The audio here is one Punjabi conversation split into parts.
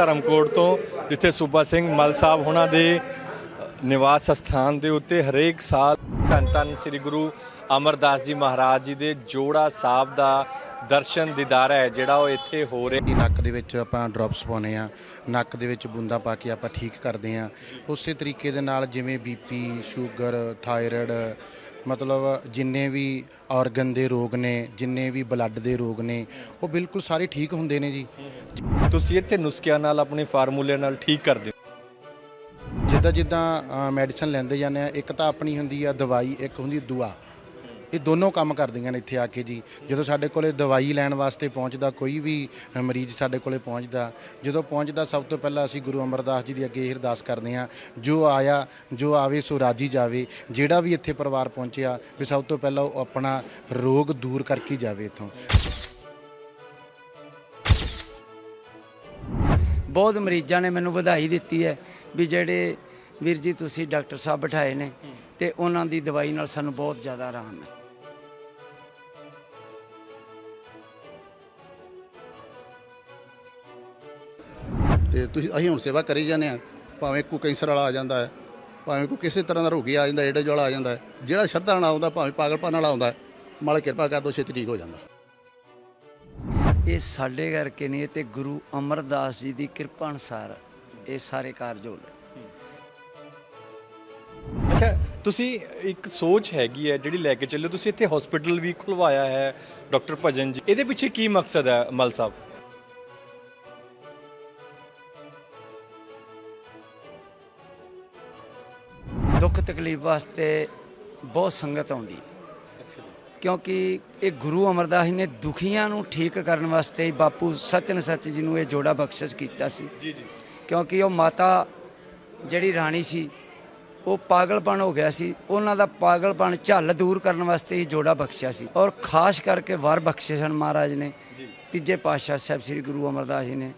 ਧਰਮਕੋਟ ਤੋਂ, ਜਿੱਥੇ ਸੂਬਾ ਸਿੰਘ ਮਲ ਸਾਹਿਬ ਉਹਨਾਂ ਦੇ ਨਿਵਾਸ ਸਥਾਨ ਦੇ ਉੱਤੇ ਹਰੇਕ ਸਾਲ ਧੰਨ ਧੰਨ ਸ੍ਰੀ ਗੁਰੂ ਅਮਰਦਾਸ ਜੀ ਮਹਾਰਾਜ ਜੀ ਦੇ ਜੋੜਾ ਸਾਹਿਬ ਦਾ ਦਰਸ਼ਨ ਦੀਦਾਰਾ ਹੈ, ਜਿਹੜਾ ਉਹ ਇੱਥੇ ਹੋ ਰਿਹਾ। ਕਿ ਨੱਕ ਦੇ ਵਿੱਚ ਆਪਾਂ ਡ੍ਰੌਪਸ ਪਾਉਨੇ ਆ ਨੱਕ ਦੇ ਵਿੱਚ ਬੂੰਦਾਂ ਪਾ ਕੇ ਆਪਾਂ ਠੀਕ ਕਰਦੇ ਆ ਉਸੇ ਤਰੀਕੇ ਦੇ ਨਾਲ ਜਿਵੇਂ ਬੀਪੀ ਸ਼ੂਗਰ, ਥਾਇਰਾਇਡ ਮਤਲਬ ਜਿੰਨੇ ਵੀ ਆਰਗਨ ਦੇ ਰੋਗ ਨੇ ਜਿੰਨੇ ਵੀ ਬਲੱਡ ਦੇ ਰੋਗ ਨੇ ਉਹ ਬਿਲਕੁਲ ਸਾਰੇ ਠੀਕ ਹੁੰਦੇ ਨੇ ਜੀ। ਤੁਸੀਂ ਇੱਥੇ ਨੁਸਖਿਆਂ ਨਾਲ ਆਪਣੇ ਫਾਰਮੂਲੇ ਨਾਲ ਠੀਕ ਕਰਦੇ ਜਿੱਦਾਂ ਜਿੱਦਾਂ ਮੈਡੀਸਨ ਲੈਂਦੇ ਜਾਂਦੇ ਆ ਇੱਕ ਤਾਂ ਆਪਣੀ ਹੁੰਦੀ ਆ ਦਵਾਈ ਇੱਕ ਹੁੰਦੀ ਦੁਆ। ਇਹ ਦੋਨੋਂ ਕੰਮ ਕਰਦੀਆਂ ਨੇ ਇੱਥੇ ਆ ਕੇ ਜੀ। ਜਦੋਂ ਸਾਡੇ ਕੋਲੇ ਦਵਾਈ ਲੈਣ ਵਾਸਤੇ ਪਹੁੰਚਦਾ, ਕੋਈ ਵੀ ਮਰੀਜ਼ ਸਾਡੇ ਕੋਲੇ ਪਹੁੰਚਦਾ, ਜਦੋਂ ਪਹੁੰਚਦਾ, ਸਭ ਤੋਂ ਪਹਿਲਾਂ ਅਸੀਂ ਗੁਰੂ ਅਮਰਦਾਸ ਜੀ ਦੀ ਅੱਗੇ ਇਹ ਅਰਦਾਸ ਕਰਦੇ ਹਾਂ, ਜੋ ਆਇਆ, ਜੋ ਆਵੇ, ਸੋ ਰਾਜੀ ਜਾਵੇ। ਜਿਹੜਾ ਵੀ ਇੱਥੇ ਪਰਿਵਾਰ ਪਹੁੰਚਿਆ, ਵੀ ਸਭ ਤੋਂ ਪਹਿਲਾਂ ਉਹ ਆਪਣਾ ਰੋਗ ਦੂਰ ਕਰਕੇ ਜਾਵੇ ਇੱਥੋਂ। ਬਹੁਤ ਮਰੀਜ਼ਾਂ ਨੇ ਮੈਨੂੰ ਵਧਾਈ ਦਿੱਤੀ ਹੈ ਵੀ ਜਿਹੜੇ ਵੀਰ ਜੀ ਤੁਸੀਂ ਡਾਕਟਰ ਸਾਹਿਬ ਬਿਠਾਏ ਨੇ, ਤੇ ਉਹਨਾਂ ਦੀ ਦਵਾਈ ਨਾਲ ਸਾਨੂੰ ਬਹੁਤ ਜ਼ਿਆਦਾ ਆਰਾਮ ਹੈ। ਤੇ ਤੁਸੀਂ ਅਸੀਂ ਹੁਣ ਸੇਵਾ ਕਰੀ ਜਾਂਦੇ ਆ ਭਾਵੇਂ ਕੋਈ ਕੈਂਸਰ ਵਾਲਾ ਆ ਜਾਂਦਾ ਹੈ ਭਾਵੇਂ ਕੋਈ ਕਿਸੇ ਤਰ੍ਹਾਂ ਦਾ ਰੋਗੀ ਆ ਜਾਂਦਾ ਏਡਜ ਵਾਲਾ ਆ ਜਾਂਦਾ ਹੈ ਜਿਹੜਾ ਸ਼ਰਧਾ ਨਾਲ ਆਉਂਦਾ ਭਾਵੇਂ ਪਾਗਲਪਨ ਵਾਲਾ ਆਉਂਦਾ ਹੈ, ਮਾਲਕ ਕਿਰਪਾ ਕਰ ਦੋ ਛੇਤੀ ਠੀਕ ਹੋ ਜਾਂਦਾ। ਇਹ ਸਾਡੇ ਕਰਕੇ ਨਹੀਂ ਇਹ ਤੇ ਗੁਰੂ ਅਮਰਦਾਸ ਜੀ ਦੀ ਕਿਰਪਾ ਅਨੁਸਾਰ ਇਹ ਸਾਰੇ ਕਾਰਜ ਹੋ ਰਹੇ। ਅੱਛਾ ਤੁਸੀਂ ਇੱਕ ਸੋਚ ਹੈਗੀ ਹੈ ਜਿਹੜੀ ਲੈ ਕੇ ਚੱਲੋ ਤੁਸੀਂ ਇੱਥੇ ਹਸਪੀਟਲ ਵੀ ਖੁਲਵਾਇਆ ਹੈ ਡਾਕਟਰ ਭਜਨ ਜੀ। ਇਹਦੇ ਪਿੱਛੇ ਕੀ ਮਕਸਦ ਹੈ ਮਲ ਸਾਹਿਬ? ਤਕਲੀਫ ਵਾਸਤੇ ਬਹੁਤ ਸੰਗਤ ਆਉਂਦੀ ਹੈ। ਕਿਉਂਕਿ ਇਹ ਗੁਰੂ ਅਮਰਦਾਸ ਜੀ ਨੇ ਦੁਖੀਆਂ ਨੂੰ ਠੀਕ ਕਰਨ ਵਾਸਤੇ ਹੀ ਬਾਪੂ ਸਚਨ ਸੱਚ ਜੀ ਨੂੰ ਇਹ ਜੋੜਾ ਬਖਸ਼ਿਸ਼ ਕੀਤਾ ਸੀ। ਜੀ ਜੀ। ਕਿਉਂਕਿ ਉਹ ਮਾਤਾ ਜਿਹੜੀ ਰਾਣੀ ਸੀ ਉਹ ਪਾਗਲਪਨ ਹੋ ਗਿਆ ਸੀ। ਉਹਨਾਂ ਦਾ ਪਾਗਲਪਨ ਝੱਲ ਦੂਰ ਕਰਨ ਵਾਸਤੇ ਹੀ ਜੋੜਾ ਬਖਸ਼ਿਆ ਸੀ। ਔਰ ਖਾਸ ਕਰਕੇ ਵਰ ਬਖਸ਼ੇ ਸਨ ਮਹਾਰਾਜ ਨੇ। ਤੀਜੇ ਪਾਤਸ਼ਾਹ ਸਾਹਿਬ ਸ੍ਰੀ ਗੁਰੂ ਅਮਰਦਾਸ ਜੀ ਨੇ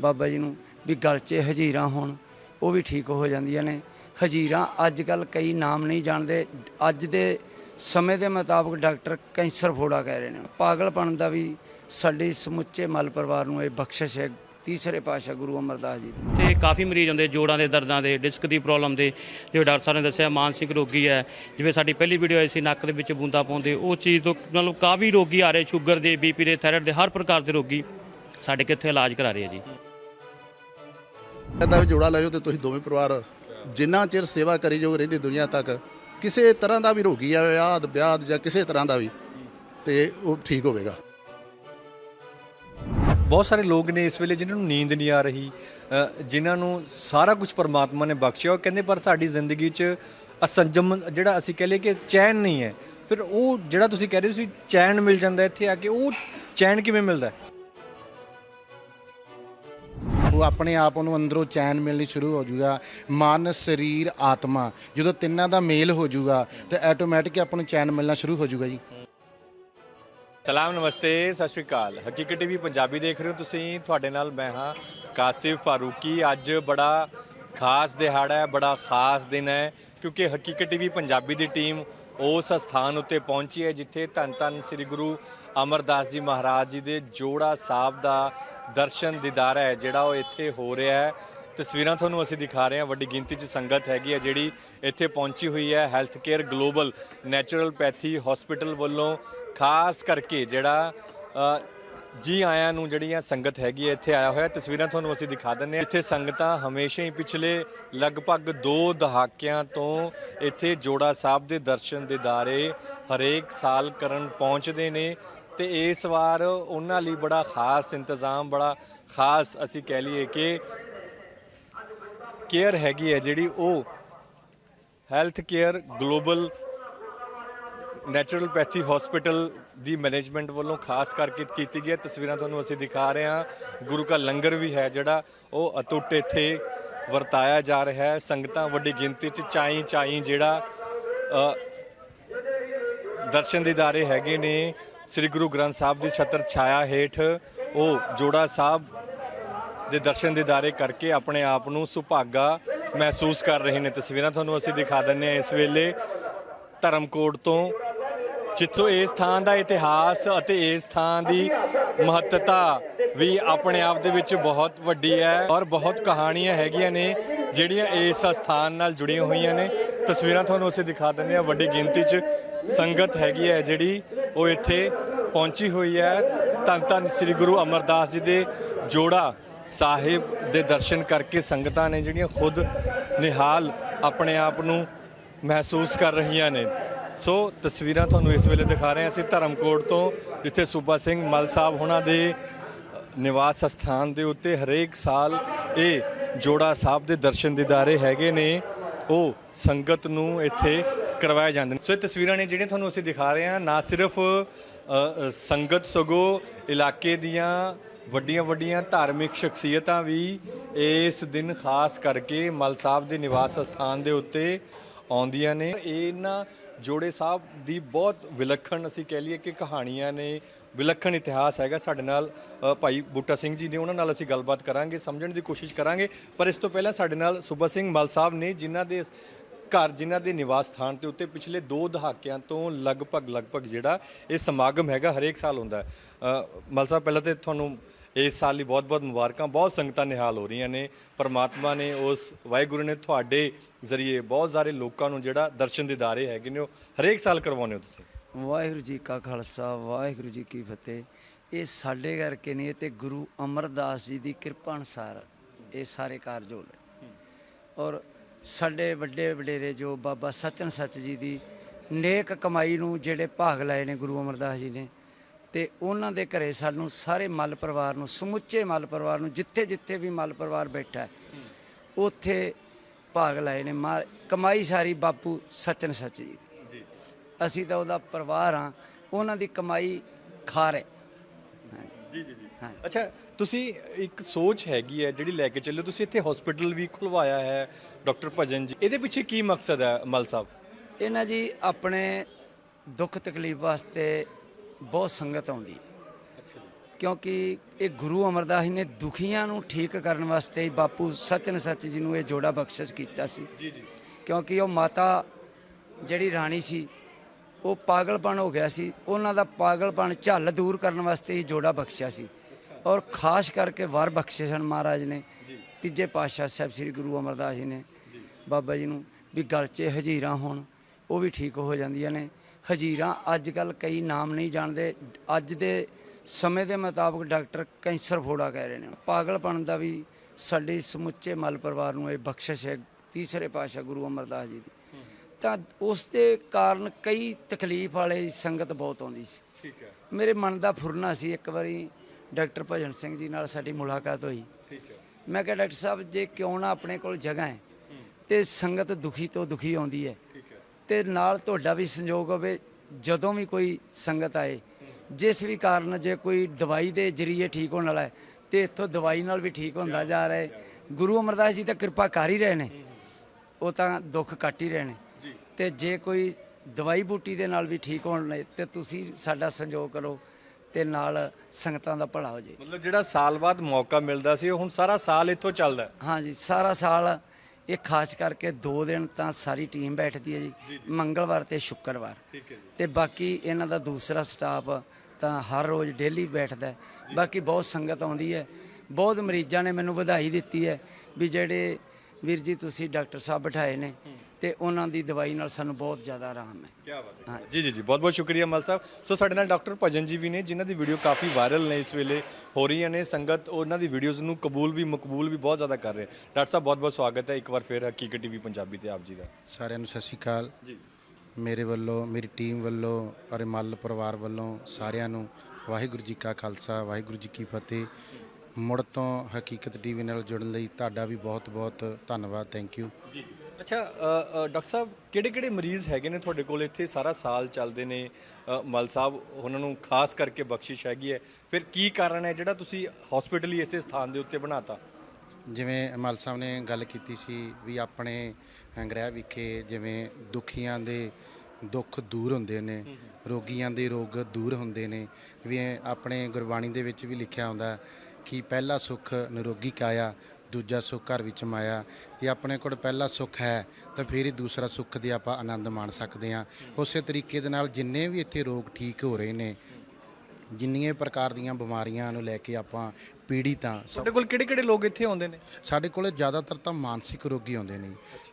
ਬਾਬਾ ਜੀ ਨੂੰ ਵੀ ਗਲ 'ਚ ਹਜੀਰਾਂ ਹੋਣ ਉਹ ਵੀ ਠੀਕ ਹੋ ਜਾਂਦੀਆਂ ਨੇ। ਹਜੀਰਾਂ ਅੱਜ ਕੱਲ ਕਈ ਨਾਮ ਨਹੀਂ ਜਾਣਦੇ। ਅੱਜ ਦੇ ਸਮੇਂ ਦੇ ਮੁਤਾਬਕ ਡਾਕਟਰ ਕੈਂਸਰ ਫੋੜਾ ਕਹਿ ਰਹੇ ਨੇ। ਪਾਗਲਪਨ ਦਾ ਵੀ ਸਾਡੇ ਸਮੁੱਚੇ ਮਲ ਪਰਿਵਾਰ ਨੂੰ ਇਹ ਬਖਸ਼ਿਸ਼ ਹੈ। ਤੀਸਰੇ ਪਾਤਸ਼ਾਹ ਗੁਰੂ ਅਮਰਦਾਸ ਜੀ ਦੀ। ਤੇ ਕਾਫੀ ਮਰੀਜ਼ ਹੁੰਦੇ ਜੋੜਾਂ ਦੇ ਦਰਦਾਂ ਦੇ ਡਿਸਕ ਦੀ ਪ੍ਰੋਬਲਮ ਦੇ ਜਿਵੇਂ ਡਾਕਟਰ ਸਾਹਿਬ ਨੇ ਦੱਸਿਆ ਮਾਨਸਿਕ ਰੋਗੀ ਹੈ। ਜਿਵੇਂ ਸਾਡੀ ਪਹਿਲੀ ਵੀਡੀਓ ਆਈ ਸੀ ਨੱਕ ਦੇ ਵਿੱਚ ਬੂੰਦਾਂ ਪਾਉਂਦੇ ਉਹ ਚੀਜ਼ ਤੋਂ ਮਤਲਬ ਕਾਫੀ ਰੋਗੀ ਆ ਰਹੇ ਸ਼ੂਗਰ ਦੇ ਬੀਪੀ ਦੇ ਥਾਇਰਾਇਡ ਦੇ ਹਰ ਪ੍ਰਕਾਰ ਦੇ ਰੋਗੀ ਸਾਡੇ ਕਿੱਥੇ ਇਲਾਜ ਕਰਾ ਰਹੇ ਆ ਜੀ। ਕਹਿੰਦਾ ਵੀ ਜੋੜਾ ਲੈ ਜਾਓ ਤੇ ਤੁਸੀਂ ਦੋਵੇਂ ਪਰਿਵਾਰ ਜਿੰਨਾ ਚਿਰ ਸੇਵਾ ਕਰੀ ਜਾਓ ਰਹਿੰਦੀ ਦੁਨੀਆ ਤੱਕ ਕਿਸੇ ਤਰ੍ਹਾਂ ਦਾ ਵੀ ਰੋਗੀ ਆ ਵਿਆਹ ਵਿਆਹ ਜਾਂ ਕਿਸੇ ਤਰ੍ਹਾਂ ਦਾ ਵੀ ਤੇ ਉਹ ਠੀਕ ਹੋਵੇਗਾ ਬਹੁਤ ਸਾਰੇ ਲੋਕ ਨੇ ਇਸ ਵੇਲੇ ਜਿਨ੍ਹਾਂ ਨੂੰ ਨੀਂਦ ਨਹੀਂ ਆ ਰਹੀ ਅ, ਜਿਨ੍ਹਾਂ ਨੂੰ ਸਾਰਾ ਕੁਝ ਪਰਮਾਤਮਾ ਨੇ ਬਖਸ਼ਿਆ ਉਹ ਕਹਿੰਦੇ ਪਰ ਸਾਡੀ ਜ਼ਿੰਦਗੀ 'ਚ ਅਸੰਜਮ ਜਿਹੜਾ ਅਸੀਂ ਕਹ ਲਈਏ ਕਿ ਚੈਨ ਨਹੀਂ ਹੈ ਫਿਰ ਉਹ ਜਿਹੜਾ ਤੁਸੀਂ ਕਹਿ ਰਹੇ ਸੀ ਚੈਨ ਮਿਲ ਜਾਂਦਾ ਇੱਥੇ ਆ ਕੇ ਉਹ ਚੈਨ ਕਿਵੇਂ ਮਿਲਦਾ ਹੈ? ਉਹ ਆਪਣੇ ਆਪ ਨੂੰ ਅੰਦਰੋਂ ਚੈਨ ਮਿਲਣੀ ਸ਼ੁਰੂ ਹੋ ਜਾਊਗਾ ਮਨ, ਸਰੀਰ, ਆਤਮਾ, ਜਦੋਂ ਤਿੰਨਾਂ ਦਾ ਮੇਲ ਹੋ ਜਾਊਗਾ ਤੇ ਆਟੋਮੈਟਿਕ ਆਪਾਂ ਨੂੰ ਚੈਨ ਮਿਲਣਾ ਸ਼ੁਰੂ ਹੋ ਜਾਊਗਾ ਜੀ। ਸਲਾਮ, ਨਮਸਤੇ, ਸਤਿ ਸ਼੍ਰੀ ਅਕਾਲ। ਹਕੀਕਤ ਟੀਵੀ ਪੰਜਾਬੀ ਦੇਖ ਰਹੇ ਹੋ ਤੁਸੀਂ। ਤੁਹਾਡੇ ਨਾਲ ਮੈਂ ਹਾਂ ਕਾਸਿਫ ਫਾਰੂਕੀ। ਅੱਜ ਬੜਾ ਖਾਸ ਦਿਹਾੜਾ ਹੈ, ਬੜਾ ਖਾਸ ਦਿਨ ਹੈ, ਕਿਉਂਕਿ ਹਕੀਕਤ ਟੀਵੀ ਪੰਜਾਬੀ ਦੀ ਟੀਮ ਉਸ ਸਥਾਨ ਉੱਤੇ ਪਹੁੰਚੀ ਹੈ, ਜਿੱਥੇ ਧੰਨ ਧੰਨ ਸ੍ਰੀ ਗੁਰੂ ਅਮਰਦਾਸ ਜੀ ਮਹਾਰਾਜ ਜੀ ਦੇ ਜੋੜਾ ਸਾਹਿਬ ਦਾ ਦਰਸ਼ਨ ਦੀਦਾਰਾ ਹੈ, ਜਿਹੜਾ ਉਹ ਇੱਥੇ ਹੋ ਰਿਹਾ ਹੈ। ਤਸਵੀਰਾਂ ਤੁਹਾਨੂੰ ਅਸੀਂ ਦਿਖਾ ਰਹੇ ਹਾਂ। ਵੱਡੀ ਗਿਣਤੀ 'ਚ ਸੰਗਤ ਹੈਗੀ ਹੈ, ਜਿਹੜੀ ਇੱਥੇ ਪਹੁੰਚੀ ਹੋਈ ਹੈ। Health care global naturopathy hospital ਵੱਲੋਂ, ਖਾਸ ਕਰਕੇ ਜਿਹੜਾ ਜੀ ਆਇਆਂ ਨੂੰ ਜਿਹੜੀਆਂ ਸੰਗਤ ਹੈਗੀ ਹੈ, ਇੱਥੇ ਆਇਆ ਹੋਇਆ। ਤਸਵੀਰਾਂ ਤੁਹਾਨੂੰ ਅਸੀਂ ਦਿਖਾ ਦਿੰਦੇ ਹਾਂ। ਇੱਥੇ ਸੰਗਤਾਂ ਹਮੇਸ਼ਾ ਹੀ ਪਿਛਲੇ ਲਗਭਗ 2 ਦਹਾਕਿਆਂ ਤੋਂ ਇੱਥੇ ਜੋੜਾ ਸਾਹਿਬ ਦੇ ਦਰਸ਼ਨ ਦੀਦਾਰੇ ਹਰੇਕ ਸਾਲ ਕਰਨ ਪਹੁੰਚਦੇ ਨੇ। ਤੇ ਇਸ ਵਾਰ ਉਹਨਾਂ ਲਈ ਬੜਾ ਖਾਸ ਇੰਤਜ਼ਾਮ ਬੜਾ ਖਾਸ ਅਸੀਂ ਕਹਿ ਲਈਏ ਕਿ ਕੇਅਰ ਹੈਗੀ ਹੈ ਜਿਹੜੀ ਉਹ health care global naturopathy hospital ਦੀ ਮੈਨੇਜਮੈਂਟ ਵੱਲੋਂ ਖਾਸ ਕਰਕੇ ਕੀਤੀ ਗਈ ਹੈ। ਤਸਵੀਰਾਂ ਤੁਹਾਨੂੰ ਅਸੀਂ ਦਿਖਾ ਰਹੇ ਹਾਂ। ਗੁਰੂ ਕਾ ਲੰਗਰ ਵੀ ਹੈ ਜਿਹੜਾ ਉਹ ਅਟੁੱਟ ਇੱਥੇ ਵਰਤਾਇਆ ਜਾ ਰਿਹਾ ਹੈ। ਸੰਗਤਾਂ ਵੱਡੀ ਗਿਣਤੀ 'ਚ ਚਾਈ ਚਾਈ ਜਿਹੜਾ ਅ, ਦਰਸ਼ਨ ਦੀਦਾਰੇ ਹੈਗੇ ਨੇ। ਸ੍ਰੀ ਗੁਰੂ ਗ੍ਰੰਥ ਸਾਹਿਬ ਦੀ ਛਤਰ ਛਾਇਆ ਹੇਠ ਉਹ ਜੋੜਾ ਸਾਹਿਬ ਦੇ ਦਰਸ਼ਨ ਦੀਦਾਰੇ ਕਰਕੇ ਆਪਣੇ ਆਪ ਨੂੰ ਸੁਭਾਗਾ ਮਹਿਸੂਸ ਕਰ ਰਹੇ ਨੇ। ਤਸਵੀਰਾਂ ਤੁਹਾਨੂੰ ਅਸੀਂ ਦਿਖਾ ਦਿੰਨੇ ਆ ਇਸ ਵੇਲੇ ਧਰਮਕੋਟ ਤੋਂ। ਜਿੱਥੋਂ ਇਸ ਥਾਂ ਦਾ ਇਤਿਹਾਸ ਅਤੇ ਇਸ ਥਾਂ ਦੀ ਮਹੱਤਤਾ ਵੀ ਆਪਣੇ ਆਪ ਦੇ ਵਿੱਚ ਬਹੁਤ ਵੱਡੀ ਹੈ ਔਰ ਬਹੁਤ ਕਹਾਣੀਆਂ ਹੈਗੀਆਂ ਨੇ, ਜਿਹੜੀਆਂ ਇਸ ਸਥਾਨ ਨਾਲ ਜੁੜੀਆਂ ਹੋਈਆਂ ਨੇ। ਤਸਵੀਰਾਂ ਤੁਹਾਨੂੰ ਅਸੀਂ ਦਿਖਾ ਦਿੰਦੇ ਆ ਵੱਡੀ ਗਿਣਤੀ 'ਚ ਸੰਗਤ ਹੈਗੀ ਹੈ ਜਿਹੜੀ ਉਹ ਇੱਥੇ ਪਹੁੰਚੀ ਹੋਈ ਹੈ। ਧੰਨ ਧੰਨ ਸ੍ਰੀ ਗੁਰੂ ਅਮਰਦਾਸ ਜੀ ਦੇ ਜੋੜਾ ਸਾਹਿਬ ਦੇ ਦਰਸ਼ਨ ਕਰਕੇ ਸੰਗਤਾਂ ਨੇ ਜਿਹੜੀਆਂ ਖੁਦ ਨਿਹਾਲ ਆਪਣੇ ਆਪ ਨੂੰ ਮਹਿਸੂਸ ਕਰ ਰਹੀਆਂ ਨੇ। ਸੋ ਤਸਵੀਰਾਂ ਤੁਹਾਨੂੰ ਇਸ ਵੇਲੇ ਦਿਖਾ ਰਹੇ ਹਾਂ। ਅਸੀਂ ਧਰਮਕੋਟ ਤੋਂ, ਜਿੱਥੇ ਸੂਬਾ ਸਿੰਘ ਮਲ ਸਾਹਿਬ ਉਹਨਾਂ ਦੇ ਨਿਵਾਸ ਸਥਾਨ ਦੇ ਉੱਤੇ ਹਰੇਕ ਸਾਲ ਇਹ ਜੋੜਾ ਸਾਹਿਬ ਦੇ ਦਰਸ਼ਨ ਦਿਦਾਰੇ ਹੈਗੇ ਨੇ। ਉਹ ਸੰਗਤ ਨੂੰ ਇੱਥੇ ਕਰਵਾਏ ਜਾਂਦੇ ਨੇ। ਸੋ ਇਹ ਤਸਵੀਰਾਂ ਨੇ ਜਿਹੜੀਆਂ ਤੁਹਾਨੂੰ ਅਸੀਂ ਦਿਖਾ ਰਹੇ ਹਾਂ, ਨਾ ਸਿਰਫ ਸੰਗਤ ਸਗੋ ਇਲਾਕੇ ਦੀਆਂ ਵੱਡੀਆਂ ਵੱਡੀਆਂ ਧਾਰਮਿਕ ਸ਼ਖਸੀਅਤਾਂ ਵੀ ਇਸ ਦਿਨ ਖਾਸ ਕਰਕੇ ਮਲ ਸਾਹਿਬ ਦੇ ਨਿਵਾਸ ਸਥਾਨ ਦੇ ਉੱਤੇ ਆਉਂਦੀਆਂ ਨੇ। ਇਹਨਾਂ ਜੋੜੇ ਸਾਹਿਬ ਦੀ ਬਹੁਤ ਵਿਲੱਖਣ ਅਸੀਂ ਕਹਿ ਲਈਏ ਕਿ ਕਹਾਣੀਆਂ ਨੇ, ਵਿਲੱਖਣ ਇਤਿਹਾਸ ਹੈਗਾ ਸਾਡੇ ਨਾਲ ਭਾਈ ਬੂਟਾ ਸਿੰਘ ਜੀ ਨੇ। ਉਹਨਾਂ ਨਾਲ ਅਸੀਂ ਗੱਲਬਾਤ ਕਰਾਂਗੇ, ਸਮਝਣ ਦੀ ਕੋਸ਼ਿਸ਼ ਕਰਾਂਗੇ। ਪਰ ਇਸ ਤੋਂ ਪਹਿਲਾਂ ਸਾਡੇ ਨਾਲ ਸੁਬਾ ਸਿੰਘ ਮਲ ਸਾਹਿਬ ਨੇ, ਜਿਨ੍ਹਾਂ ਦੇ ਘਰ ਜਿਨ੍ਹਾਂ ਦੇ ਨਿਵਾਸ ਸਥਾਨ ਤੇ ਉੱਤੇ ਪਿਛਲੇ 2 ਦਹਾਕਿਆਂ ਤੋਂ ਲਗਭਗ ਲਗਭਗ ਜਿਹੜਾ ਇਹ ਸਮਾਗਮ ਹੈਗਾ ਹਰੇਕ ਸਾਲ ਹੁੰਦਾ ਹੈ। ਮਲ ਸਾਹਿਬ, ਪਹਿਲਾਂ ਤੇ ਤੁਹਾਨੂੰ ਇਸ ਸਾਲ ਲਈ ਬਹੁਤ-ਬਹੁਤ ਮੁਬਾਰਕਾਂ, ਬਹੁਤ ਸੰਗਤਾਂ ਨਿਹਾਲ ਹੋ ਰਹੀਆਂ ਨੇ। ਪਰਮਾਤਮਾ ਨੇ ਉਸ ਵਾਹਿਗੁਰੂ ਨੇ ਤੁਹਾਡੇ ਜ਼ਰੀਏ ਬਹੁਤ ਸਾਰੇ ਲੋਕਾਂ ਨੂੰ ਜਿਹੜਾ ਦਰਸ਼ਨ ਦਿਦਾਰੇ ਹੈਗੇ ਨੇ, ਉਹ ਹਰੇਕ ਸਾਲ ਕਰਵਾਉਂਦੇ ਹੋ ਤੁਸੀਂ? ਵਾਹਿਗੁਰੂ ਜੀ ਕਾ ਖਾਲਸਾ, ਵਾਹਿਗੁਰੂ ਜੀ ਕੀ ਫਤਿਹ। ਇਹ ਸਾਡੇ ਕਰਕੇ ਨਹੀਂ, ਇਹ ਤੇ ਗੁਰੂ ਅਮਰਦਾਸ ਜੀ ਦੀ ਕਿਰਪਾ ਅਨੁਸਾਰ ਇਹ ਸਾਰੇ ਕਾਰਜ ਹੋ ਰਹੇ ਔਰ ਸਾਡੇ ਵੱਡੇ ਵਡੇਰੇ ਜੋ ਬਾਬਾ ਸਚਨ ਸੱਚ ਜੀ ਦੀ ਨੇਕ ਕਮਾਈ ਨੂੰ ਜਿਹੜੇ ਭਾਗ ਲਏ ਨੇ ਗੁਰੂ ਅਮਰਦਾਸ ਜੀ ਨੇ ਤੇ ਉਹਨਾਂ ਦੇ ਘਰੇ ਸਾਨੂੰ ਸਾਰੇ ਮੱਲ ਪਰਿਵਾਰ ਨੂੰ ਸਮੁੱਚੇ ਮੱਲ ਪਰਿਵਾਰ ਨੂੰ ਜਿੱਥੇ ਜਿੱਥੇ ਵੀ ਮੱਲ ਪਰਿਵਾਰ ਬੈਠਾ ਹੈ ਉੱਥੇ ਭਾਗ ਲਏ ਨੇ। ਕਮਾਈ ਸਾਰੀ ਬਾਪੂ ਸਚਨ ਸੱਚ ਜੀ ਦੀ। ਅਸੀਂ ਤਾਂ ਉਹਦਾ ਪਰਿਵਾਰ ਆ ਉਹਨਾਂ ਦੀ ਕਮਾਈ ਖਾ ਰਹੇ। ਜੀ ਜੀ ਜੀ। ਹਾਂ। ਅੱਛਾ ਤੁਸੀਂ ਇੱਕ ਸੋਚ ਹੈਗੀ ਹੈ ਜਿਹੜੀ ਲੈ ਕੇ ਚੱਲੇ ਤੁਸੀਂ ਇੱਥੇ ਹਸਪੀਟਲ ਵੀ ਖੁਲਵਾਇਆ ਹੈ ਡਾਕਟਰ ਭਜਨ ਜੀ। ਇਹਦੇ ਪਿੱਛੇ ਕੀ ਮਕਸਦ ਹੈ ਮਲ ਸਾਹਿਬ? ਇਹਨਾਂ ਜੀ ਆਪਣੇ ਦੁੱਖ ਤਕਲੀਫ ਵਾਸਤੇ ਬਹੁਤ ਸੰਗਤ ਆਉਂਦੀ ਹੈ। ਕਿਉਂਕਿ ਇਹ ਗੁਰੂ ਅਮਰਦਾਸ ਜੀ ਨੇ ਦੁਖੀਆਂ ਨੂੰ ਠੀਕ ਕਰਨ ਵਾਸਤੇ ਬਾਪੂ ਸਚਨ ਸੱਚ ਜੀ ਨੂੰ ਇਹ ਜੋੜਾ ਬਖਸ਼ਿਸ਼ ਕੀਤਾ ਸੀ। ਜੀ ਜੀ। ਕਿਉਂਕਿ ਉਹ ਮਾਤਾ ਜਿਹੜੀ ਰਾਣੀ ਸੀ ਉਹ ਪਾਗਲਪਣ ਹੋ ਗਿਆ ਸੀ। ਉਹਨਾਂ ਦਾ ਪਾਗਲਪਣ ਝੱਲ ਦੂਰ ਕਰਨ ਵਾਸਤੇ ਹੀ ਜੋੜਾ ਬਖਸ਼ਿਆ ਸੀ। ਔਰ ਖਾਸ ਕਰਕੇ ਵਰ ਬਖਸ਼ੇ ਸਨ ਮਹਾਰਾਜ ਨੇ। ਤੀਜੇ ਪਾਤਸ਼ਾਹ ਸਾਹਿਬ ਸ੍ਰੀ ਗੁਰੂ ਅਮਰਦਾਸ ਜੀ ਨੇ। ਬਾਬਾ ਜੀ ਨੂੰ ਵੀ ਗਲ 'ਚ ਹਜੀਰਾਂ ਹੋਣ ਉਹ ਵੀ ਠੀਕ ਹੋ ਜਾਂਦੀਆਂ ਨੇ। ਹਜੀਰਾਂ ਅੱਜ ਕੱਲ ਕਈ ਨਾਮ ਨਹੀਂ ਜਾਣਦੇ। ਅੱਜ ਦੇ ਸਮੇਂ ਦੇ ਮੁਤਾਬਕ ਡਾਕਟਰ ਕੈਂਸਰ ਫੋੜਾ ਕਹਿ ਰਹੇ ਨੇ। ਪਾਗਲਪਣ ਦਾ ਵੀ ਸਾਡੇ ਸਮੁੱਚੇ ਮਲ ਪਰਿਵਾਰ ਨੂੰ ਇਹ ਬਖਸ਼ਿਸ਼ ਹੈ। ਤੀਸਰੇ ਪਾਤਸ਼ਾਹ ਗੁਰੂ ਅਮਰਦਾਸ ਜੀ ਦੀ। ਤਾਂ ਉਸ ਦੇ ਕਾਰਨ ਕਈ ਤਕਲੀਫ ਵਾਲੇ ਸੰਗਤ ਬਹੁਤ ਆਉਂਦੀ ਸੀ। ਠੀਕ ਹੈ। ਮੇਰੇ ਮਨ ਦਾ ਫੁਰਨਾ ਸੀ ਇੱਕ ਵਾਰੀ ਡਾਕਟਰ ਭਜਨ ਸਿੰਘ ਜੀ ਨਾਲ ਸਾਡੀ ਮੁਲਾਕਾਤ ਹੋਈ। ਠੀਕ ਹੈ। ਮੈਂ ਕਿਹਾ ਡਾਕਟਰ ਸਾਹਿਬ ਜੇ ਕਿਉਂ ਨਾ ਆਪਣੇ ਕੋਲ ਜਗ੍ਹਾ ਹੈ ਤੇ ਸੰਗਤ ਦੁਖੀ ਤੋਂ ਦੁਖੀ ਆਉਂਦੀ ਹੈ। ਤੇ ਨਾਲ ਤੁਹਾਡਾ ਵੀ ਸੰਯੋਗ ਹੋਵੇ ਜਦੋਂ ਵੀ ਕੋਈ ਸੰਗਤ ਆਏ ਜਿਸ ਵੀ ਕਾਰਨ ਜੇ ਕੋਈ ਦਵਾਈ ਦੇ ਜਰੀਏ ਠੀਕ ਹੋਣ ਵਾਲਾ ਹੈ ਤੇ ਇੱਥੋਂ ਦਵਾਈ ਨਾਲ ਵੀ ਠੀਕ ਹੁੰਦਾ ਜਾ ਰਿਹਾ ਹੈ। ਗੁਰੂ ਅਮਰਦਾਸ ਜੀ ਤਾਂ ਕਿਰਪਾ ਕਰ ਹੀ ਰਹੇ ਨੇ। ਉਹ ਤਾਂ ਦੁੱਖ ਕੱਟ ਹੀ ਰਹੇ ਨੇ। ਤੇ ਜੇ ਕੋਈ ਦਵਾਈ ਬੂਟੀ ਦੇ ਨਾਲ ਵੀ ਠੀਕ ਹੋਣ ਲਈ ਤੇ ਤੁਸੀਂ ਸਾਡਾ ਸੰਯੋਗ ਕਰੋ ਤੇ ਨਾਲ ਸੰਗਤਾਂ ਦਾ ਭਲਾ ਹੋ ਜੇ। ਮਤਲਬ ਜਿਹੜਾ ਸਾਲ ਬਾਅਦ ਮੌਕਾ ਮਿਲਦਾ ਸੀ ਉਹ ਹੁਣ ਸਾਰਾ ਸਾਲ ਇੱਥੋਂ ਚੱਲਦਾ ਹੈ? ਹਾਂਜੀ ਸਾਰਾ ਸਾਲ ਇਹ ਖਾਸ ਕਰਕੇ 2 ਦਿਨ ਤਾਂ ਸਾਰੀ ਟੀਮ ਬੈਠਦੀ ਹੈ ਜੀ ਮੰਗਲਵਾਰ ਤੇ ਸ਼ੁੱਕਰਵਾਰ। ਠੀਕ ਹੈ ਜੀ। ਤੇ ਬਾਕੀ ਇਹਨਾਂ ਦਾ ਦੂਸਰਾ ਸਟਾਫ ਤਾਂ ਹਰ ਰੋਜ਼ ਡੇਲੀ ਬੈਠਦਾ ਹੈ। ਬਾਕੀ ਬਹੁਤ ਸੰਗਤ ਆਉਂਦੀ ਹੈ ਬਹੁਤ ਮਰੀਜ਼ਾਂ ਨੇ ਮੈਨੂੰ ਵਧਾਈ ਦਿੱਤੀ ਹੈ ਵੀ ਜਿਹੜੇ ਵੀਰ ਜੀ ਤੁਸੀਂ ਡਾਕਟਰ ਸਾਹਿਬ ਬਿਠਾਏ ਨੇ ਤੇ ਉਹਨਾਂ ਦੀ ਦਵਾਈ ਨਾਲ ਸਾਨੂੰ ਬਹੁਤ ਜ਼ਿਆਦਾ ਆਰਾਮ ਹੈ। ਕੀ ਬਾਤ ਹੈ। ਜੀ ਜੀ ਜੀ। ਬਹੁਤ ਬਹੁਤ ਸ਼ੁਕਰੀਆ ਮਲ ਸਾਹਿਬ। ਸੋ ਸਾਡੇ ਨਾਲ ਡਾਕਟਰ ਭਜਨ ਜੀ ਵੀ ਨੇ ਜਿਨ੍ਹਾਂ ਦੀ ਵੀਡੀਓ ਕਾਫੀ ਵਾਇਰਲ ਨੇ ਇਸ ਵੇਲੇ ਹੋ ਰਹੀਆਂ ਨੇ। ਸੰਗਤ ਉਹਨਾਂ ਦੀ ਵੀਡੀਓਜ਼ ਨੂੰ ਕਬੂਲ ਵੀ ਮਕਬੂਲ ਵੀ ਬਹੁਤ ਜ਼ਿਆਦਾ ਕਰ ਰਹੇ। ਡਾਕਟਰ ਸਾਹਿਬ ਬਹੁਤ ਬਹੁਤ ਸਵਾਗਤ ਹੈ। ਇੱਕ ਵਾਰ ਫਿਰ ਹਕੀਕਤ ਟੀਵੀ ਪੰਜਾਬੀ ਤੇ ਆਪ ਜੀ ਦਾ। ਸਾਰਿਆਂ ਨੂੰ ਸਤਿ ਸ਼੍ਰੀ ਅਕਾਲ। ਜੀ। ਮੇਰੇ ਵੱਲੋਂ ਮੇਰੀ ਟੀਮ ਵੱਲੋਂ ਔਰ ਮੱਲ ਪਰਿਵਾਰ ਵੱਲੋਂ ਸਾਰਿਆਂ ਨੂੰ ਵਾਹਿਗੁਰੂ ਜੀ ਕਾ ਖਾਲਸਾ ਵਾਹਿਗੁਰੂ ਜੀ ਕੀ ਫਤਿਹ। ਮੁੜ ਤੋਂ ਹਕੀਕਤ ਟੀਵੀ ਨਾਲ ਜੁੜਨ ਲਈ ਤੁਹਾਡਾ ਵੀ ਬਹੁਤ-ਬਹੁਤ ਧੰਨਵਾਦ। ਥੈਂਕ ਯੂ ਜੀ ਜੀ। ਅੱਛਾ ਡਾਕਟਰ ਸਾਹਿਬ ਕਿਹੜੇ ਕਿਹੜੇ ਮਰੀਜ਼ ਹੈਗੇ ਨੇ ਤੁਹਾਡੇ ਕੋਲ? ਇੱਥੇ ਸਾਰਾ ਸਾਲ ਚੱਲਦੇ ਨੇ ਮਲ ਸਾਹਿਬ ਉਹਨਾਂ ਨੂੰ ਖਾਸ ਕਰਕੇ ਬਖਸ਼ਿਸ਼ ਹੈਗੀ ਹੈ। ਫਿਰ ਕੀ ਕਾਰਨ ਹੈ ਜਿਹੜਾ ਤੁਸੀਂ ਹਸਪੀਟਲ ਹੀ ਇਸੇ ਸਥਾਨ ਦੇ ਉੱਤੇ ਬਣਾਤਾ? ਜਿਵੇਂ ਮਲ ਸਾਹਿਬ ਨੇ ਗੱਲ ਕੀਤੀ ਸੀ ਵੀ ਆਪਣੇ ਗ੍ਰਹਿ ਵਿਖੇ ਜਿਵੇਂ ਦੁਖੀਆਂ ਦੇ ਦੁੱਖ ਦੂਰ ਹੁੰਦੇ ਨੇ ਰੋਗੀਆਂ ਦੇ ਰੋਗ ਦੂਰ ਹੁੰਦੇ ਨੇ ਵੀ ਇਹ ਆਪਣੇ ਗੁਰਬਾਣੀ ਦੇ ਵਿੱਚ ਵੀ ਲਿਖਿਆ ਹੁੰਦਾ ਕਿ ਪਹਿਲਾ ਸੁੱਖ ਨਿਰੋਗੀ ਕਾਇਆ ਦੂਜਾ ਸੁੱਖ ਘਰ ਵਿੱਚ ਮਾਇਆ ਇਹ ਆਪਣੇ ਕੋਲ ਪਹਿਲਾ ਸੁੱਖ ਹੈ ਤਾਂ ਫਿਰ ਹੀ ਦੂਸਰਾ ਸੁੱਖ ਦੇ ਆਪਾਂ ਆਨੰਦ ਮਾਣ ਸਕਦੇ ਹਾਂ। ਉਸੇ ਤਰੀਕੇ ਦੇ ਨਾਲ ਜਿੰਨੇ ਵੀ ਇੱਥੇ ਰੋਗ ਠੀਕ ਹੋ ਰਹੇ ਨੇ ਜਿੰਨੀਆਂ ਪ੍ਰਕਾਰ ਦੀਆਂ ਬਿਮਾਰੀਆਂ ਨੂੰ ਲੈ ਕੇ ਆਪਾਂ ਪੀੜਿਤ ਸਭ ਤੁਹਾਡੇ ਕੋਲ ਕਿਹੜੇ ਕਿਹੜੇ ਲੋਕ ਇੱਥੇ ਆਉਂਦੇ ਨੇ? ਸਾਡੇ ਕੋਲੇ ਜ਼ਿਆਦਾਤਰ ਤਾਂ ਮਾਨਸਿਕ ਰੋਗੀ ਆਉਂਦੇ ਨੇ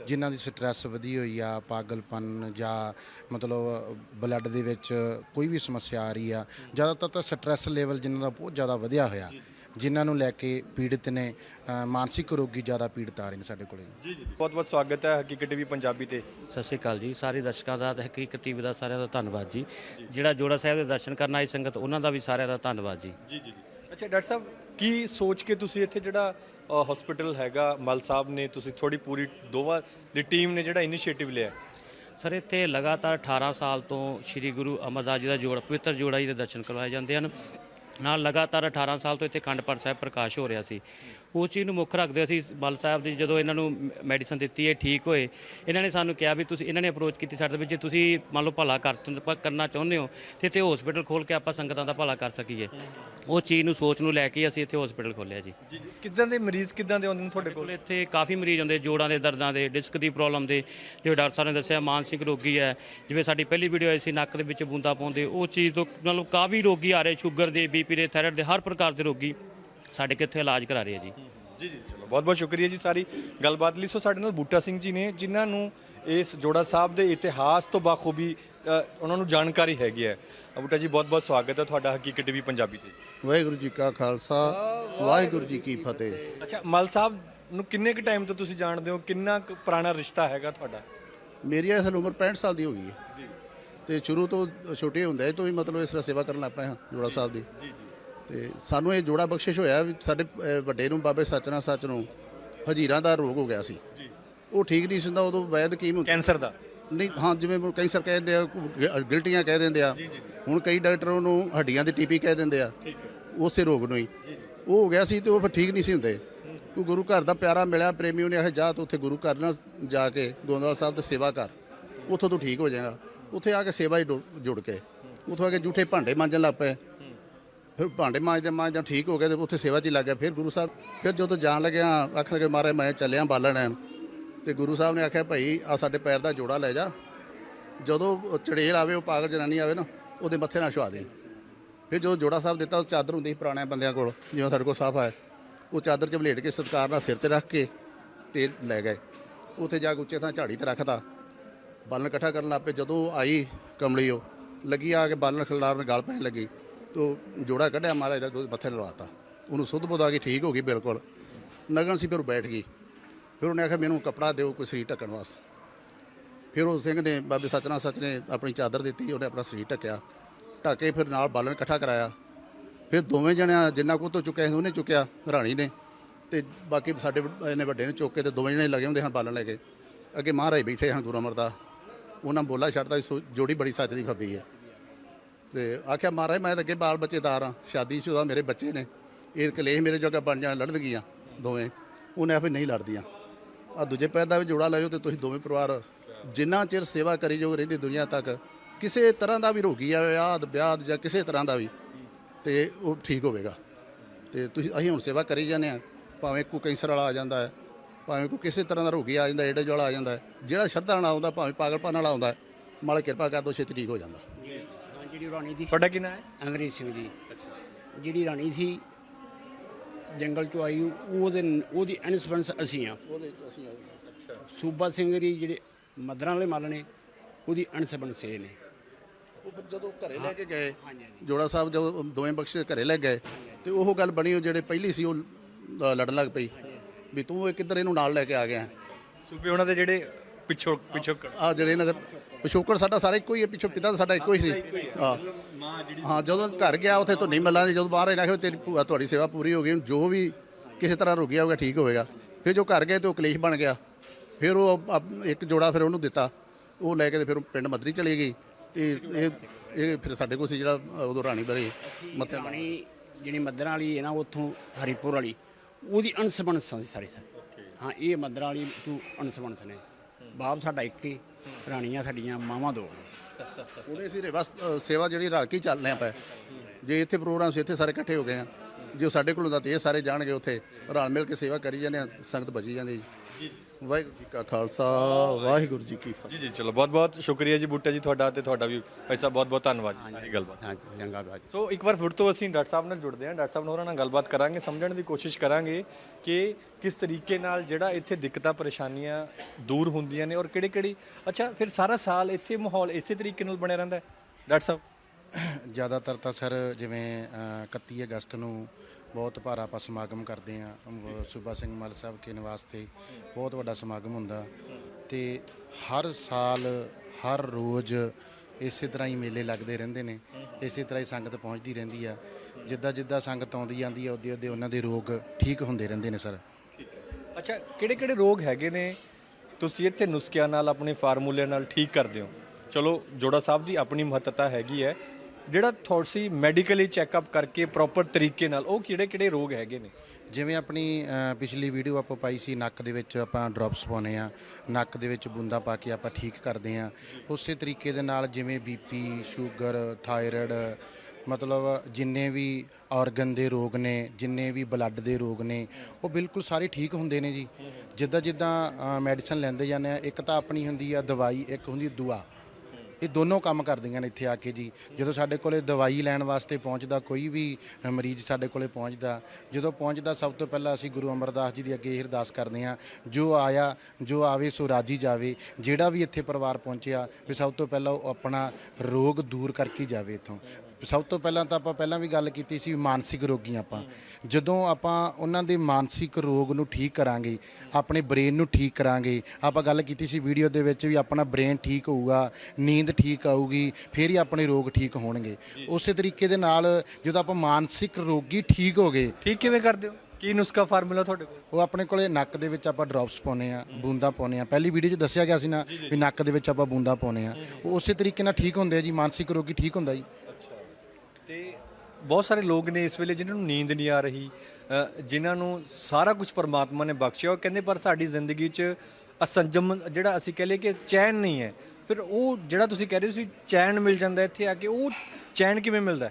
ਜਿਨ੍ਹਾਂ ਦੀ ਸਟ੍ਰੈਸ ਵਧੀ ਹੋਈ ਆ ਪਾਗਲਪਨ ਜਾਂ ਮਤਲਬ ਬਲੱਡ ਦੇ ਵਿੱਚ ਕੋਈ ਵੀ ਸਮੱਸਿਆ ਆ ਰਹੀ ਆ ਜ਼ਿਆਦਾਤਰ ਤਾਂ ਸਟ੍ਰੈਸ ਲੈਵਲ ਜਿਨ੍ਹਾਂ ਦਾ ਬਹੁਤ ਜ਼ਿਆਦਾ ਵਧਿਆ ਹੋਇਆ। ਜਿਨ੍ਹਾਂ ਨੂੰ ਲੈ ਕੇ ਪੀੜਿਤ ਨੇ ਮਾਨਸਿਕ ਰੋਗੀ ਜ਼ਿਆਦਾ ਪੀੜਿਤ ਆ ਰਹੇ ਨੇ ਸਾਡੇ ਕੋਲੇ। ਜੀ ਜੀ ਬਹੁਤ ਬਹੁਤ ਸਵਾਗਤ ਹੈ ਹਕੀਕਤ ਟੀਵੀ ਪੰਜਾਬੀ ਤੇ। ਸਤਿ ਸ਼੍ਰੀ ਅਕਾਲ ਜੀ। ਸਾਰੇ ਦਰਸ਼ਕਾਂ ਦਾ ਤੇ ਹਕੀਕਤ ਟੀਵੀ ਦਾ ਸਾਰਿਆਂ ਦਾ ਧੰਨਵਾਦ ਜੀ। ਜਿਹੜਾ ਜੋੜਾ ਸਾਹਿਬ ਦੇ ਦਰਸ਼ਨ ਕਰਨ ਆਈ ਸੰਗਤ ਉਹਨਾਂ ਦਾ ਵੀ ਸਾਰਿਆਂ ਦਾ ਧੰਨਵਾਦ ਜੀ। ਜੀ ਜੀ ਅੱਛਾ ਡਾਕਟਰ ਸਾਹਿਬ ਕੀ ਸੋਚ ਕੇ ਤੁਸੀਂ ਇੱਥੇ ਜਿਹੜਾ ਹਸਪੀਟਲ ਹੈਗਾ ਮਲ ਸਾਹਿਬ ਨੇ ਤੁਸੀਂ ਥੋੜੀ ਪੂਰੀ ਦੋਵਾਂ ਦੀ ਟੀਮ ਨੇ ਜਿਹੜਾ ਇਨੀਸ਼ੀਏਟਿਵ ਲਿਆ? ਸਰ ਇੱਥੇ ਲਗਾਤਾਰ 18 ਸਾਲ ਤੋਂ ਸ੍ਰੀ ਗੁਰੂ ਅਮਰਦਾਸ ਜੀ ਦਾ ਜੋੜਾ ਪਵਿੱਤਰ ਜੋੜਾ ਜੀ ਦੇ ਦਰਸ਼ਨ ਕਰਵਾਏ ਜਾਂਦੇ ਹਨ। ਨਾਲ ਲਗਾਤਾਰ 18 ਸਾਲ ਤੋਂ ਇੱਥੇ ਅਖੰਡ ਪਾਠ ਸਾਹਿਬ ਪ੍ਰਕਾਸ਼ ਹੋ ਰਿਹਾ ਸੀ। ਉਸ ਚੀਜ਼ ਨੂੰ ਮੁੱਖ ਰੱਖਦੇ ਅਸੀਂ ਬਲ ਸਾਹਿਬ ਦੀ ਜਦੋਂ ਇਹਨਾਂ ਨੂੰ ਮੈਡੀਸਨ ਦਿੱਤੀ ਇਹ ਠੀਕ ਹੋਏ ਇਹਨਾਂ ਨੇ ਸਾਨੂੰ ਕਿਹਾ ਵੀ ਤੁਸੀਂ ਇਹਨਾਂ ਨੇ ਅਪਰੋਚ ਕੀਤੀ ਸਾਡੇ ਵਿੱਚ ਜੇ ਤੁਸੀਂ ਮੰਨ ਲਓ ਭਲਾ ਕਰ ਕਰਨਾ ਚਾਹੁੰਦੇ ਹੋ ਤੇ ਇੱਥੇ ਹਸਪੀਟਲ ਖੋਲ ਕੇ ਆਪਾਂ ਸੰਗਤਾਂ ਦਾ ਭਲਾ ਕਰ ਸਕੀਏ। ਉਹ ਚੀਜ਼ ਨੂੰ ਸੋਚ ਨੂੰ ਲੈ ਕੇ ਅਸੀਂ ਇੱਥੇ ਹਸਪੀਟਲ ਖੋਲਿਆ ਜੀ। ਕਿੱਦਾਂ ਦੇ ਮਰੀਜ਼ ਕਿੱਦਾਂ ਦੇ ਆਉਂਦੇ ਨੇ ਤੁਹਾਡੇ ਕੋਲ? ਇੱਥੇ ਕਾਫੀ ਮਰੀਜ਼ ਆਉਂਦੇ ਜੋੜਾਂ ਦੇ ਦਰਦਾਂ ਦੇ ਡਿਸਕ ਦੀ ਪ੍ਰੋਬਲਮ ਦੇ ਜਿਵੇਂ ਡਾਕਟਰ ਸਾਹਿਬ ਨੇ ਦੱਸਿਆ ਮਾਨਸਿਕ ਰੋਗੀ ਹੈ ਜਿਵੇਂ ਸਾਡੀ ਪਹਿਲੀ ਵੀਡੀਓ ਆਈ ਸੀ ਨੱਕ ਦੇ ਵਿੱਚ ਬੂੰਦਾ ਪਾਉਂਦੇ ਉਹ ਚੀਜ਼ ਤੋਂ ਮਤਲਬ ਕਾਫੀ ਰੋਗੀ ਆ ਰਹੇ ਸ਼ੂਗਰ ਦੇ ਬੀਪੀ ਦੇ ਥਾਇਰਾਇਡ ਦੇ ਹਰ ਪ੍ਰਕਾਰ ਦੇ ਰੋਗੀ ਸਾਡੇ ਕਿੱਥੇ ਇਲਾਜ ਕਰਾ ਰਹੇ ਆ ਜੀ। ਜੀ ਜੀ ਚਲੋ ਬਹੁਤ ਬਹੁਤ ਸ਼ੁਕਰੀਆ ਜੀ ਸਾਰੀ ਗੱਲਬਾਤ ਲਈ। ਸੋ ਸਾਡੇ ਨਾਲ ਬੂਟਾ ਸਿੰਘ ਜੀ ਨੇ ਜਿਨ੍ਹਾਂ ਨੂੰ ਇਸ ਜੋੜਾ ਸਾਹਿਬ ਦੇ ਇਤਿਹਾਸ ਤੋਂ ਬਾਖੂਬੀ ਉਹਨਾਂ ਨੂੰ ਜਾਣਕਾਰੀ ਹੈਗੀ ਹੈ। ਬੂਟਾ ਜੀ ਬਹੁਤ ਬਹੁਤ ਸਵਾਗਤ ਹੈ ਤੁਹਾਡਾ ਹਕੀਕਤ ਟੀਵੀ ਪੰਜਾਬੀ ਤੇ। ਵਾਹਿਗੁਰੂ ਜੀ ਕਾ ਖਾਲਸਾ ਵਾਹਿਗੁਰੂ ਜੀ ਕੀ ਫਤਿਹ। ਅੱਛਾ ਮਲ ਸਾਹਿਬ ਨੂੰ ਕਿੰਨੇ ਕੁ ਟਾਈਮ ਤੋਂ ਤੁਸੀਂ ਜਾਣਦੇ ਹੋ? ਕਿੰਨਾ ਕੁ ਪੁਰਾਣਾ ਰਿਸ਼ਤਾ ਹੈਗਾ ਤੁਹਾਡਾ? ਮੇਰੀ ਇਸ ਉਮਰ 65 ਸਾਲ ਦੀ ਹੋ ਗਈ ਹੈ। ਜੀ। ਤੇ ਸ਼ੁਰੂ ਤੋਂ ਛੋਟੇ ਹੁੰਦੇ ਤੋਂ ਹੀ ਮਤਲਬ ਇਸ ਤਰ੍ਹਾਂ ਸੇਵਾ ਕਰਨ ਲੱਗ ਪਏ ਹਾਂ ਜੋੜਾ ਸਾਹਿਬ ਦੀ। ਜੀ ਜੀ। ਤੇ ਸਾਨੂੰ ਇਹ ਜੋੜਾ ਬਖਸ਼ਿਸ਼ ਹੋਇਆ ਵੀ ਸਾਡੇ ਵੱਡੇ ਨੂੰ ਬਾਬੇ ਸੱਚਨਾ ਸੱਚ ਨੂੰ ਹਜੀਰਾਂ ਦਾ ਰੋਗ ਹੋ ਗਿਆ ਸੀ। ਜੀ। ਉਹ ਠੀਕ ਨਹੀਂ ਸੀ ਹੁੰਦਾ ਉਦੋਂ ਵੈਦ ਕੀ ਹੁੰਦੇ ਕੈਂਸਰ ਦਾ। ਨਹੀਂ ਹਾਂ ਜਿਵੇਂ ਕਈ ਸਰ ਕਹਿ ਦਿੰਦੇ ਆ ਗਿਲਟੀਆਂ ਕਹਿ ਦਿੰਦੇ ਆ। ਹੁਣ ਕਈ ਡਾਕਟਰ ਉਹਨੂੰ ਹੱਡੀਆਂ ਦੀ ਟੀਪੀ ਕਹਿ ਦਿੰਦੇ ਆ। ਉਸੇ ਰੋਗ ਨੂੰ ਹੀ। ਉਹ ਹੋ ਗਿਆ ਸੀ ਤੇ ਉਹ ਫਿਰ ਠੀਕ ਨਹੀਂ ਸੀ ਹੁੰਦੇ। ਕੋਈ ਗੁਰੂ ਘਰ ਦਾ ਪਿਆਰਾ ਮਿਲਿਆ ਪ੍ਰੇਮੀ ਉਹਨੇ ਆਖਿਆ ਜਾ ਤੂੰ ਉੱਥੇ ਗੁਰੂ ਘਰ ਨਾਲ ਜਾ ਕੇ ਗੋਂਦਵਾਲ ਸਾਹਿਬ ਤੇ ਸੇਵਾ ਕਰ। ਉੱਥੋਂ ਤੂੰ ਠੀਕ ਹੋ ਜਾਏਗਾ। ਉੱਥੇ ਆ ਕੇ ਸੇਵਾ ਹੀ ਡੁ- ਜੁੜ ਕੇ। ਉੱਥੋਂ ਆ ਕੇ ਜੂਠੇ ਭਾਂਡੇ ਮਾਂਜਣ ਲੱਗ ਪਏ। ਫਿਰ ਭਾਂਡੇ ਮਾਂਜਦੇ ਮਾਂਜਦੇ ਠੀਕ ਹੋ ਗਏ ਤੇ ਉੱਥੇ ਸੇਵਾ 'ਚ ਹੀ ਲੱਗ ਗਿਆ ਫਿਰ ਗੁਰੂ ਸਾਹਿਬ ਫਿਰ ਜਦੋਂ ਜਾਣ ਲੱਗਿਆ ਆਖਣ ਲੱਗੇ ਮਾਰੇ ਮੈਂ ਚੱਲਿਆ ਬਾਲਣ। ਐਨ ਤੇ ਗੁਰੂ ਸਾਹਿਬ ਨੇ ਆਖਿਆ, ਭਾਈ, ਆ ਸਾਡੇ ਪੈਰ ਦਾ ਜੋੜਾ ਲੈ ਜਾ। ਜਦੋਂ ਉਹ ਚੜੇਲ ਆਵੇ, ਉਹ ਪਾਗਲ ਜਨਾਨੀ ਆਵੇ ਨਾ, ਉਹਦੇ ਮੱਥੇ ਨਾਲ ਛੁਆ ਦੇ। ਫਿਰ ਜੋ ਜੋੜਾ ਸਾਹਿਬ ਦਿੱਤਾ, ਉਹ ਚਾਦਰ ਹੁੰਦੀ ਸੀ ਪੁਰਾਣੇ ਬੰਦਿਆਂ ਕੋਲ, ਜਿਵੇਂ ਸਾਡੇ ਕੋਲ ਸਾਫਾ ਹੈ, ਉਹ ਚਾਦਰ 'ਚ ਵਲੇਟ ਕੇ ਸਤਕਾਰ ਨਾਲ ਸਿਰ ਤੇ ਰੱਖ ਕੇ ਤੇ ਲੈ ਗਏ। ਉੱਥੇ ਜਾ ਕੇ ਉੱਚੇ ਥਾਂ ਝਾੜੀ ਤੇ ਰੱਖਤਾ। ਬਾਲਣ ਇਕੱਠਾ ਕਰਨ ਲੱਗ ਪਏ, ਜਦੋਂ ਆਈ ਕਮਲੀ ਉਹ, ਲੱਗੀ ਆ ਕੇ ਬਾਲਣ ਖਿਲਾਰਨ ਗਲ ਪੈਣ ਲੱਗੀ, ਤੋ ਜੋੜਾ ਕੱਢਿਆ ਮਹਾਰਾਜ ਦਾ ਦੁੱਧ ਮੱਥੇ ਲਵਾਤਾ ਉਹਨੂੰ ਸੁੱਧ ਬੁੱਧ ਆ ਗਈ ਠੀਕ ਹੋ ਗਈ ਬਿਲਕੁਲ। ਨਗਨ ਸੀ, ਫਿਰ ਉਹ ਬੈਠ ਗਈ। ਫਿਰ ਉਹਨੇ ਆਖਿਆ, ਮੈਨੂੰ ਕੱਪੜਾ ਦਿਓ, ਕੋਈ ਸਰੀਰ ਢੱਕਣ ਵਾਸਤੇ। ਫਿਰ ਉਹ ਸਿੰਘ ਨੇ, ਬਾਬੇ ਸਚਨਾ ਸੱਚ ਨੇ ਆਪਣੀ ਚਾਦਰ ਦਿੱਤੀ, ਉਹਨੇ ਆਪਣਾ ਸਰੀਰ ਢੱਕਿਆ। ਢੱਕੇ ਫਿਰ ਨਾਲ ਬਾਲਣ ਇਕੱਠਾ ਕਰਾਇਆ। ਫਿਰ ਦੋਵੇਂ ਜਣਿਆਂ ਜਿੰਨਾ ਕੋ ਤੋਂ ਚੁੱਕਿਆ ਸੀ, ਉਹਨੇ ਚੁੱਕਿਆ, ਰਾਣੀ ਨੇ। ਤੇ ਬਾਕੀ ਸਾਡੇ ਵ- ਇਹਨੇ ਵੱਡੇ ਨੇ ਚੁੱਕ ਕੇ ਤੇ ਦੋਵੇਂ ਜਣੇ ਲੱਗੇ ਹੁੰਦੇ ਹਨ ਬਾਲਣ ਲੈ ਕੇ। ਅੱਗੇ ਮਹਾਰਾਜ ਬੈਠੇ ਹਨ ਗੁਰੂ ਅਮਰਦਾ ਉਹਨਾਂ ਬੋਲਾ ਛੱਡਦਾ ਵੀ ਸੋ- ਜੋੜੀ ਬੜੀ ਸੱਚ ਦੀ ਫੱਬੀ ਹੈ। ਤੇ ਆਖਿਆ, ਮਹਾਰਾਜ, ਮੈਂ ਤਾਂ ਅੱਗੇ ਬਾਲ ਬੱਚੇਦਾਰ ਆ ਸ਼ਾਦੀशुदा ਮੇਰੇ ਬੱਚੇ ਨੇ। ਇਹ ਕਲੇਸ਼ ਮੇਰੇ ਜੋਗਾ ਬਣ ਜਾਣ ਲੜਨਗੀਆਂ ਦੋਵੇਂ। ਉਹਨੇ ਆਖਿਆ ਵੀ ਨਹੀਂ ਲੜਦੀਆਂ। ਆ ਦੂਜੇ ਪੈਰ ਦਾ ਵੀ ਜੋੜਾ ਲੈ ਜਾਓ ਤੇ ਤੁਸੀਂ ਦੋਵੇਂ ਪਰਿਵਾਰ ਜਿੰਨਾ ਚਿਰ ਸੇਵਾ ਕਰੀ ਜਾਓ ਰਹਿੰਦੀ ਦੁਨੀਆ ਤੱਕ, ਕਿਸੇ ਤਰ੍ਹਾਂ ਦਾ ਵੀ ਰੋਗੀ ਆ ਵਿਆਹ ਵਿਆਹ ਜਾਂ ਕਿਸੇ ਤਰ੍ਹਾਂ ਦਾ ਵੀ, ਤੇ ਉਹ ਠੀਕ ਹੋਵੇਗਾ। ਤੇ ਤੁਸੀਂ ਅਸੀਂ ਹੁਣ ਸੇਵਾ ਕਰੀ ਜਾਂਦੇ ਆ ਭਾਵੇਂ ਕੋਈ ਕੈਂਸਰ ਵਾਲਾ ਆ ਜਾਂਦਾ ਹੈ ਭਾਵੇਂ ਕੋਈ ਕਿਸੇ ਤਰ੍ਹਾਂ ਦਾ ਰੋਗੀ ਆ ਜਾਂਦਾ ਏਡਜ ਵਾਲਾ ਆ ਜਾਂਦਾ ਜਿਹੜਾ ਸ਼ਰਧਾ ਨਾਲ ਆਉਂਦਾ ਭਾਵੇਂ ਪਾਗਲਪਨ ਵਾਲਾ ਆਉਂਦਾ ਮਾਲਕ ਕਿਰਪਾ ਕਰ ਦੋ ਛੇਤੀ ਠੀਕ ਹੋ ਜਾਂਦਾ। ਜਿਹੜੀ ਰਾਣੀ ਦੀ ਤੁਹਾਡਾ ਕੀ ਨਾਮ ਹੈ? ਅੰਗਰੇਜ਼ ਸਿੰਘ ਜੀ। ਜਿਹੜੀ ਰਾਣੀ ਸੀ ਜੰਗਲ ਚੋਂ ਆਈ ਉਹਦੇ ਉਹਦੀ ਇਨਸਪੈਂਸ ਅਸੀਂ ਆ ਸੂਬਾ ਸਿੰਘ ਜੀ ਜਿਹੜੇ ਮਦਰਾਂ ਵਾਲੇ ਮੱਲ ਨੇ ਉਹਦੀ ਇਨਸਪੈਂਸ ਇਹ ਨੇ। ਉਹ ਫਿਰ ਜਦੋਂ ਘਰੇ ਲੈ ਕੇ ਗਏ ਜੋੜਾ ਸਾਹਿਬ ਜਦੋਂ ਦੋਵੇਂ ਬਖਸ਼ੇ ਘਰੇ ਲੈ ਗਏ ਤੇ ਉਹ ਗੱਲ ਬਣੀ ਉਹ ਜਿਹੜੇ ਪਹਿਲੀ ਸੀ ਉਹ ਲੜਨ ਲੱਗ ਪਈ। ਵੀ ਤੂੰ ਇਹ ਕਿੱਧਰ ਇਹਨੂੰ ਨਾਲ ਲੈ ਕੇ ਆ ਗਿਆ? ਸੂਬੇ ਉਹਨਾਂ ਦੇ ਜਿਹੜੇ ਪਿੱਛੋਂ ਪਿੱਛੋਂ ਆ ਜਿਹੜੇ ਇਹਨਾਂ ਦੇ ਪਿਛੋਕੜ ਸਾਡਾ ਸਾਰਾ ਇੱਕੋ ਹੀ ਹੈ ਪਿੱਛੋਂ ਪਿਤਾ ਤਾਂ ਸਾਡਾ ਇੱਕੋ ਹੀ ਸੀ। ਹਾਂ ਹਾਂ। ਜਦੋਂ ਘਰ ਗਿਆ ਉੱਥੇ ਤੋਂ ਨਹੀਂ ਮਿਲਾਂ ਦੀ ਜਦੋਂ ਬਾਹਰ ਇਹਨਾਂ ਆਖਿਆ ਤੇਰੀ ਭੂਆ ਤੁਹਾਡੀ ਸੇਵਾ ਪੂਰੀ ਹੋ ਗਈ ਹੁਣ ਜੋ ਵੀ ਕਿਸੇ ਤਰ੍ਹਾਂ ਰੁਕਿਆ ਹੋਗਾ ਠੀਕ ਹੋਵੇਗਾ। ਫਿਰ ਜੋ ਘਰ ਗਏ ਤੇ ਉਹ ਕਲੇਸ਼ ਬਣ ਗਿਆ। ਫਿਰ ਉਹ ਇੱਕ ਜੋੜਾ ਫਿਰ ਉਹਨੂੰ ਦਿੱਤਾ। ਉਹ ਲੈ ਕੇ ਤੇ ਫਿਰ ਉਹ ਪਿੰਡ ਮਦਰੀ ਚਲੀ ਗਈ। ਤੇ ਇਹ ਇਹ ਫਿਰ ਸਾਡੇ ਕੋਲ ਸੀ ਜਿਹੜਾ ਅ, ਉਦੋਂ ਰਾਣੀ ਬਰੇ ਮੱਥੇ ਰਾਣੀ ਜਿਹੜੀ ਮਦਰਾਂ ਵਾਲੀ ਹੈ ਨਾ ਉੱਥੋਂ ਹਰੀਪੁਰ ਵਾਲੀ। ਉਹਦੀ ਅਣਸਬਣਸ ਸੀ ਸਾਰੀ ਸਾਰੀ। ਹਾਂ, ਇਹ ਮਦਰਾਂ ਵਾਲੀ ਤੂੰ ਅਣਸਬਣਸ ਨੇ ਬਾਪ ਸਾਡਾ ਇੱਕ ਹੀ, ਰਾਣੀਆਂ ਸਾਡੀਆਂ, ਮਾਵਾਂ ਦੋ। ਨੇ ਉਹਦੇ ਅਸੀਂ ਬਸ ਸੇਵਾ ਜਿਹੜੀ ਰਲ ਕੇ ਹੀ ਚੱਲਨੇ ਆਪਾਂ। ਜੇ ਇੱਥੇ ਪ੍ਰੋਗਰਾਮ ਸੀ, ਇੱਥੇ ਸਾਰੇ ਇਕੱਠੇ ਹੋ ਗਏ ਆ। ਜੇ ਉਹ ਸਾਡੇ ਕੋਲ ਹੁੰਦਾ ਤੇ ਇਹ ਸਾਰੇ ਜਾਣਗੇ ਉੱਥੇ। ਰਲ ਮਿਲ ਕੇ ਸੇਵਾ ਕਰੀ ਜਾਂਦੇ ਆ, ਸੰਗਤ ਬਚੀ ਜਾਂਦੀ ਜੀ। ਵਾਹਿਗੁਰੂ ਜੀ ਕਾ ਖਾਲਸਾ ਵਾਹਿਗੁਰੂ ਜੀ ਕੀ ਫਤਿਹ। ਜੀ ਜੀ ਚਲੋ ਬਹੁਤ ਬਹੁਤ ਸ਼ੁਕਰੀਆ ਜੀ ਬੂਟਾ ਜੀ ਤੁਹਾਡਾ ਤੇ ਤੁਹਾਡਾ ਵੀ ਐਸਾ ਬਹੁਤ ਬਹੁਤ ਧੰਨਵਾਦ ਜੀ ਸਾਰੀ ਗੱਲਬਾਤ। ਹਾਂ ਚੰਗਾ ਬਾਜੀ ਸੋ ਇੱਕ ਵਾਰ ਫਿਰ ਤੋਂ ਅਸੀਂ ਡਾਕਟਰ ਸਾਹਿਬ ਨਾਲ ਜੁੜਦੇ ਹਾਂ ਡਾਕਟਰ ਸਾਹਿਬ ਨਾਲ ਉਹਨਾਂ ਨਾਲ ਗੱਲਬਾਤ ਕਰਾਂਗੇ ਸਮਝਣ ਦੀ ਕੋਸ਼ਿਸ਼ ਕਰਾਂਗੇ ਕਿ ਕਿਸ ਤਰੀਕੇ ਨਾਲ ਜਿਹੜਾ ਇੱਥੇ ਦਿੱਕਤਾਂ ਪਰੇਸ਼ਾਨੀਆਂ ਦੂਰ ਹੁੰਦੀਆਂ ਨੇ ਔਰ ਕਿਹੜੇ ਕਿਹੜੀ ਅੱਛਾ ਫਿਰ ਸਾਰਾ ਸਾਲ ਇੱਥੇ ਮਾਹੌਲ ਇਸੇ ਤਰੀਕੇ ਨਾਲ ਬਣਿਆ ਰਹਿੰਦਾ ਹੈ ਡਾਕਟਰ ਸਾਹਿਬ? ਜ਼ਿਆਦਾਤਰ ਤਾਂ ਸਰ ਜਿਵੇਂ ਅ, 31 ਅਗਸਤ ਨੂੰ ਬਹੁਤ ਭਾਰਾ ਆਪਾਂ ਸਮਾਗਮ ਕਰਦੇ ਆ ਸੂਬਾ ਸਿੰਘ ਮਲ ਸਾਹਿਬ ਕੇ ਨਿਵਾਸ ਤੇ ਬਹੁਤ ਵੱਡਾ ਸਮਾਗਮ ਹੁੰਦਾ। ਤੇ ਹਰ ਸਾਲ, ਹਰ ਰੋਜ਼ ਇਸੇ ਤਰ੍ਹਾਂ ਹੀ ਮੇਲੇ ਲੱਗਦੇ ਰਹਿੰਦੇ ਨੇ, ਇਸੇ ਤਰ੍ਹਾਂ ਹੀ ਸੰਗਤ ਪਹੁੰਚਦੀ ਰਹਿੰਦੀ ਆ। ਜਿੱਦਾਂ ਜਿੱਦਾਂ ਸੰਗਤ ਆਉਂਦੀ ਜਾਂਦੀ ਆ ਉਹਦੇ ਉਹਦੇ ਉਹਨਾਂ ਦੇ ਰੋਗ ਠੀਕ ਹੁੰਦੇ ਰਹਿੰਦੇ ਨੇ, ਸਰ। ਅੱਛਾ ਕਿਹੜੇ ਕਿਹੜੇ ਰੋਗ ਹੈਗੇ ਨੇ? ਤੁਸੀਂ ਇੱਥੇ ਨੁਸਖਿਆਂ ਨਾਲ, ਆਪਣੇ ਫਾਰਮੂਲੇ ਨਾਲ ਠੀਕ ਕਰਦੇ ਹੋ। ਚਲੋ, ਜੋੜਾ ਸਾਹਿਬ ਦੀ ਆਪਣੀ ਮਹੱਤਤਾ ਹੈਗੀ ਹੈ। ਜਿਹੜਾ ਥੋੜੀ ਮੈਡੀਕਲੀ ਚੈੱਕਅਪ ਕਰਕੇ ਪ੍ਰੋਪਰ ਤਰੀਕੇ ਨਾਲ, ਉਹ ਕਿਹੜੇ ਕਿਹੜੇ ਰੋਗ ਹੈਗੇ ਨੇ? ਜਿਵੇਂ ਆਪਣੀ ਪਿਛਲੀ ਵੀਡੀਓ ਆਪਾਂ ਪਾਈ ਸੀ, ਨੱਕ ਦੇ ਵਿੱਚ ਆਪਾਂ ਡ੍ਰੌਪਸ ਪਾਉਨੇ ਆ, ਨੱਕ ਦੇ ਵਿੱਚ ਬੂੰਦਾਂ ਪਾ ਕੇ ਆਪਾਂ ਠੀਕ ਕਰਦੇ ਆ। ਉਸੇ ਤਰੀਕੇ ਦੇ ਨਾਲ ਜਿਵੇਂ ਬੀਪੀ ਸ਼ੂਗਰ ਥਾਇਰਾਇਡ ਮਤਲਬ ਜਿੰਨੇ ਵੀ ਆਰਗਨ ਦੇ ਰੋਗ ਨੇ, ਜਿੰਨੇ ਵੀ ਬਲੱਡ ਦੇ ਰੋਗ ਨੇ, ਉਹ ਬਿਲਕੁਲ ਸਾਰੇ ਠੀਕ ਹੁੰਦੇ ਨੇ ਜੀ। ਜਿੱਦਾਂ ਜਿੱਦਾਂ ਮੈਡੀਸਨ ਲੈਂਦੇ ਜਾਂਦੇ ਆ, ਇੱਕ ਤਾਂ ਆਪਣੀ ਹੁੰਦੀ ਆ ਦਵਾਈ, ਇੱਕ ਹੁੰਦੀ ਦੁਆ। ਇਹ ਦੋਨੋਂ ਕੰਮ ਕਰਦੀਆਂ ਨੇ ਇੱਥੇ ਆ ਕੇ ਜੀ। ਜਦੋਂ ਸਾਡੇ ਕੋਲੇ ਦਵਾਈ ਲੈਣ ਵਾਸਤੇ ਪਹੁੰਚਦਾ, ਕੋਈ ਵੀ ਮਰੀਜ਼ ਸਾਡੇ ਕੋਲੇ ਪਹੁੰਚਦਾ, ਜਦੋਂ ਪਹੁੰਚਦਾ, ਸਭ ਤੋਂ ਪਹਿਲਾਂ ਅਸੀਂ ਗੁਰੂ ਅਮਰਦਾਸ ਜੀ ਦੀ ਅੱਗੇ ਇਹ ਅਰਦਾਸ ਕਰਦੇ ਹਾਂ, ਜੋ ਆਇਆ, ਜੋ ਆਵੇ, ਸੋ ਰਾਜੀ ਜਾਵੇ। ਜਿਹੜਾ ਵੀ ਇੱਥੇ ਪਰਿਵਾਰ ਪਹੁੰਚਿਆ, ਵੀ ਸਭ ਤੋਂ ਪਹਿਲਾਂ ਉਹ ਆਪਣਾ ਰੋਗ ਦੂਰ ਕਰਕੇ ਜਾਵੇ ਇੱਥੋਂ। ਸਭ ਤੋਂ ਪਹਿਲਾਂ ਤਾਂ ਆਪਾਂ ਪਹਿਲਾਂ ਵੀ ਗੱਲ ਕੀਤੀ ਸੀ ਮਾਨਸਿਕ ਰੋਗੀ ਆਪਾਂ। ਜਦੋਂ ਆਪਾਂ ਉਹਨਾਂ ਦੇ ਮਾਨਸਿਕ ਰੋਗ ਨੂੰ ਠੀਕ ਕਰਾਂਗੇ ਆਪਣੇ ਬ੍ਰੇਨ ਨੂੰ ਠੀਕ ਕਰਾਂਗੇ ਆਪਾਂ ਗੱਲ ਕੀਤੀ ਸੀ ਵੀਡੀਓ ਦੇ ਵਿੱਚ ਵੀ ਆਪਣਾ ਬ੍ਰੇਨ ਠੀਕ ਹੋਊਗਾ ਨੀਂਦ ਠੀਕ ਆਊਗੀ ਫਿਰ ਹੀ ਆਪਣੇ ਰੋਗ ਠੀਕ ਹੋਣਗੇ। ਉਸੇ ਤਰੀਕੇ ਦੇ ਨਾਲ ਜਦੋਂ ਆਪਾਂ ਮਾਨਸਿਕ ਰੋਗੀ ਠੀਕ ਹੋ ਗਏ ਠੀਕ ਕਿਵੇਂ ਕਰਦੇ ਹੋ? ਕੀ ਨੁਸਖਾ ਫਾਰਮੂਲਾ ਤੁਹਾਡੇ ਕੋਲ? ਉਹ ਆਪਣੇ ਕੋਲੇ ਨੱਕ ਦੇ ਵਿੱਚ ਆਪਾਂ ਡ੍ਰੌਪਸ ਪਾਉਨੇ ਆ ਬੂੰਦਾਂ ਪਾਉਨੇ ਆ ਪਹਿਲੀ ਵੀਡੀਓ 'ਚ ਦੱਸਿਆ ਗਿਆ ਸੀ ਨਾ ਵੀ ਨੱਕ ਦੇ ਵਿੱਚ ਆਪਾਂ ਬੂੰਦਾਂ ਪਾਉਨੇ ਆ ਉਹ ਉਸੇ ਤਰੀਕੇ ਨਾਲ ਠੀਕ ਹੁੰਦੇ ਆ ਜੀ ਮਾਨਸਿਕ ਰੋਗੀ ਠੀਕ ਹੁੰਦਾ ਜੀ। ਬਹੁਤ ਸਾਰੇ ਲੋਕ ਨੇ ਇਸ ਵੇਲੇ ਜਿਨ੍ਹਾਂ ਨੂੰ ਨੀਂਦ ਨਹੀਂ ਆ ਰਹੀ ਜਿਨ੍ਹਾਂ ਨੂੰ ਸਾਰਾ ਕੁਝ ਪਰਮਾਤਮਾ ਨੇ ਬਖਸ਼ਿਆ। ਉਹ ਕਹਿੰਦੇ, ਪਰ ਸਾਡੀ ਜ਼ਿੰਦਗੀ 'ਚ ਅਸੰਜਮ, ਜਿਹੜਾ ਅਸੀਂ ਕਹ ਲਈਏ ਕਿ ਚੈਨ ਨਹੀਂ ਹੈ। ਫਿਰ ਉਹ ਜਿਹੜਾ ਤੁਸੀਂ ਕਹਿ ਰਹੇ ਸੀ ਚੈਨ ਮਿਲ ਜਾਂਦਾ ਇੱਥੇ ਆ ਕੇ, ਉਹ ਚੈਨ ਕਿਵੇਂ ਮਿਲਦਾ?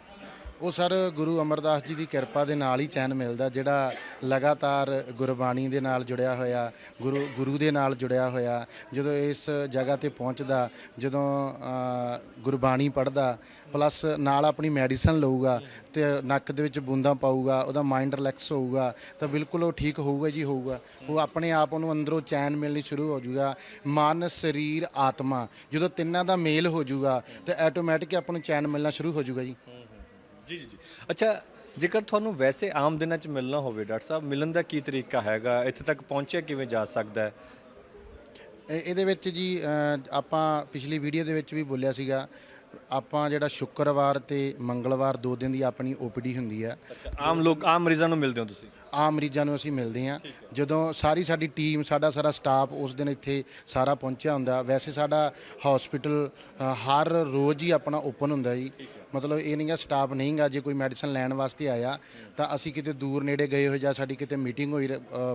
ਉਹ ਸਰ ਗੁਰੂ ਅਮਰਦਾਸ ਜੀ ਦੀ ਕਿਰਪਾ ਦੇ ਨਾਲ ਹੀ ਚੈਨ ਮਿਲਦਾ, ਜਿਹੜਾ ਲਗਾਤਾਰ ਗੁਰਬਾਣੀ ਦੇ ਨਾਲ ਜੁੜਿਆ ਹੋਇਆ, ਗੁਰੂ ਗੁਰੂ ਦੇ ਨਾਲ ਜੁੜਿਆ ਹੋਇਆ, ਜਦੋਂ ਇਸ ਜਗ੍ਹਾ ਤੇ ਪਹੁੰਚਦਾ, ਜਦੋਂ ਗੁਰਬਾਣੀ ਪੜ੍ਹਦਾ ਪਲੱਸ ਨਾਲ ਆਪਣੀ ਮੈਡੀਸਨ ਲਊਗਾ ਤੇ ਨੱਕ ਦੇ ਵਿੱਚ ਬੂੰਦਾਂ ਪਾਊਗਾ, ਉਹਦਾ ਮਾਈਂਡ ਰਿਲੈਕਸ ਹੋਊਗਾ, ਤਾਂ ਬਿਲਕੁਲ ਉਹ ਠੀਕ ਹੋਊਗਾ ਜੀ ਹੋਊਗਾ। ਉਹ ਆਪਣੇ ਆਪ ਉਹਨੂੰ ਅੰਦਰੋਂ ਚੈਨ ਮਿਲਣੀ ਸ਼ੁਰੂ ਹੋ ਜਾਊਗਾ ਮਨ, ਸਰੀਰ, ਆਤਮਾ, ਜਦੋਂ ਤਿੰਨਾਂ ਦਾ ਮੇਲ ਹੋ ਜਾਊਗਾ ਤੇ ਆਟੋਮੈਟਿਕ ਆਪਾਂ ਨੂੰ ਚੈਨ ਮਿਲਣਾ ਸ਼ੁਰੂ ਹੋ ਜਾਊਗਾ ਜੀ। ਜੀ ਜੀ ਜੀ। ਅੱਛਾ ਜੇਕਰ ਤੁਹਾਨੂੰ ਵੈਸੇ ਆਮ ਦਿਨਾਂ 'ਚ ਮਿਲਣਾ ਹੋਵੇ ਡਾਕਟਰ ਸਾਹਿਬ ਮਿਲਣ ਦਾ ਕੀ ਤਰੀਕਾ ਹੈਗਾ? ਇੱਥੇ ਤੱਕ ਪਹੁੰਚਿਆ ਕਿਵੇਂ ਜਾ ਸਕਦਾ ਹੈ? ਇਹ- ਇਹਦੇ ਵਿੱਚ ਜੀ ਅ, ਆਪਾਂ ਪਿਛਲੀ ਵੀਡੀਓ ਦੇ ਵਿੱਚ ਵੀ ਬੋਲਿਆ ਸੀਗਾ ਆਪਾਂ ਜਿਹੜਾ ਸ਼ੁੱਕਰਵਾਰ ਤੇ ਮੰਗਲਵਾਰ ਦੋ ਦਿਨ ਦੀ ਆਪਣੀ ਓਪੀਡੀ ਹੁੰਦੀ ਆ। ਆਮ ਲੋਕ ਆਮ ਮਰੀਜ਼ਾਂ ਨੂੰ ਮਿਲਦੇ ਹੋ ਤੁਸੀਂ? ਆਮ ਮਰੀਜ਼ਾਂ ਨੂੰ ਅਸੀਂ ਮਿਲਦੇ ਹਾਂ। ਜਦੋਂ ਸਾਰੀ ਸਾਡੀ ਟੀਮ ਸਾਡਾ ਸਾਰਾ ਸਟਾਫ ਉਸ ਦਿਨ ਇੱਥੇ ਸਾਰਾ ਪਹੁੰਚਿਆ ਹੁੰਦਾ। ਵੈਸੇ ਸਾਡਾ ਹਸਪੀਟਲ ਹਰ ਰੋਜ਼ ਹੀ ਆਪਣਾ ਓਪਨ ਹੁੰਦਾ ਜੀ। ਮਤਲਬ ਇਹ ਨਹੀਂਗਾ ਸਟਾਫ ਨਹੀਂਗਾ ਜੇ ਕੋਈ ਮੈਡੀਸਨ ਲੈਣ ਵਾਸਤੇ ਆਇਆ ਤਾਂ ਅਸੀਂ ਕਿਤੇ ਦੂਰ ਨੇੜੇ ਗਏ ਹੋਏ ਜਾਂ ਸਾਡੀ ਕਿਤੇ ਮੀਟਿੰਗ ਹੋਈ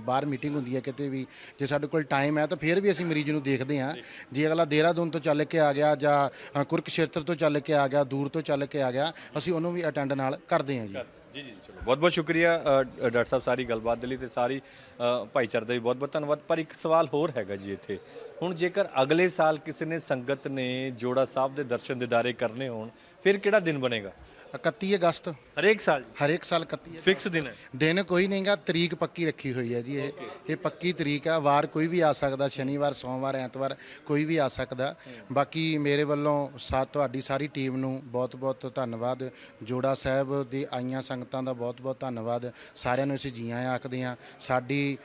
ਬਾਹਰ ਮੀਟਿੰਗ ਹੁੰਦੀ ਹੈ ਕਿਤੇ ਵੀ। ਜੇ ਸਾਡੇ ਕੋਲ ਟਾਈਮ ਹੈ ਤਾਂ ਫਿਰ ਵੀ ਅਸੀਂ ਮਰੀਜ਼ ਨੂੰ ਦੇਖਦੇ ਹਾਂ। ਜੇ। ਅਗਲਾ ਦੇਹਰਾਦੂਨ ਤੋਂ ਚੱਲ ਕੇ ਆ ਗਿਆ ਜਾਂ ਕੁਰਕਸ਼ੇਤਰ ਤੋਂ ਚੱਲ ਕੇ ਆ ਗਿਆ ਦੂਰ ਤੋਂ ਚੱਲ ਕੇ ਆ ਗਿਆ ਅਸੀਂ ਉਹਨੂੰ ਵੀ ਅਟੈਂਡ ਨਾਲ ਕਰਦੇ ਹਾਂ ਜੀ। ਜੀ ਜੀ ਚਲੋ। ਬਹੁਤ ਬਹੁਤ ਸ਼ੁਕਰੀਆ ਅ, ਡਾਕਟਰ ਸਾਹਿਬ ਸਾਰੀ ਗੱਲਬਾਤ ਦੇ ਲਈ ਤੇ ਸਾਰੀ ਅ, ਭਾਈਚਾਰੇ ਦਾ ਵੀ ਬਹੁਤ ਬਹੁਤ ਧੰਨਵਾਦ। ਪਰ ਇੱਕ ਸਵਾਲ ਹੋਰ ਹੈਗਾ ਜੀ ਇੱਥੇ। ਹੁਣ ਜੇਕਰ ਅਗਲੇ ਸਾਲ ਕਿਸੇ ਨੇ ਸੰਗਤ ਨੇ ਜੋੜਾ ਸਾਹਿਬ ਦੇ ਦਰਸ਼ਨ ਦਿਦਾਰੇ ਕਰਨੇ ਹੋਣ ਫਿਰ ਕਿਹੜਾ ਦਿਨ ਬਣੇਗਾ? 31 ਅਗਸਤ। ਹਰੇਕ ਸਾਲ ਹਰੇਕ ਸਾਲ 31 ਫਿਕਸ ਦਿਨ ਹੈ। ਦਿਨ ਕੋਈ ਨਹੀਂਗਾ ਤਰੀਕ ਪੱਕੀ ਰੱਖੀ ਹੋਈ ਹੈ ਜੀ ਇਹ। ਇਹ ਪੱਕੀ ਤਰੀਕ ਆ। ਵਾਰ ਕੋਈ ਵੀ ਆ ਸਕਦਾ ਸ਼ਨੀਵਾਰ ਸੋਮਵਾਰ ਐਤਵਾਰ ਕੋਈ ਵੀ ਆ ਸਕਦਾ। ਬਾਕੀ ਮੇਰੇ ਵੱਲੋਂ ਸਾ ਤੁਹਾਡੀ ਸਾਰੀ ਟੀਮ ਨੂੰ ਬਹੁਤ-ਬਹੁਤ ਧੰਨਵਾਦ। ਜੋੜਾ ਸਾਹਿਬ ਦੇ ਆਈਆਂ ਸੰਗਤਾਂ ਦਾ ਬਹੁਤ-ਬਹੁਤ ਧੰਨਵਾਦ। ਸਾਰਿਆਂ ਨੂੰ ਅਸੀਂ ਜੀ ਆਇਆਂ ਆਖਦੇ ਹਾਂ। ਸਾਡੀ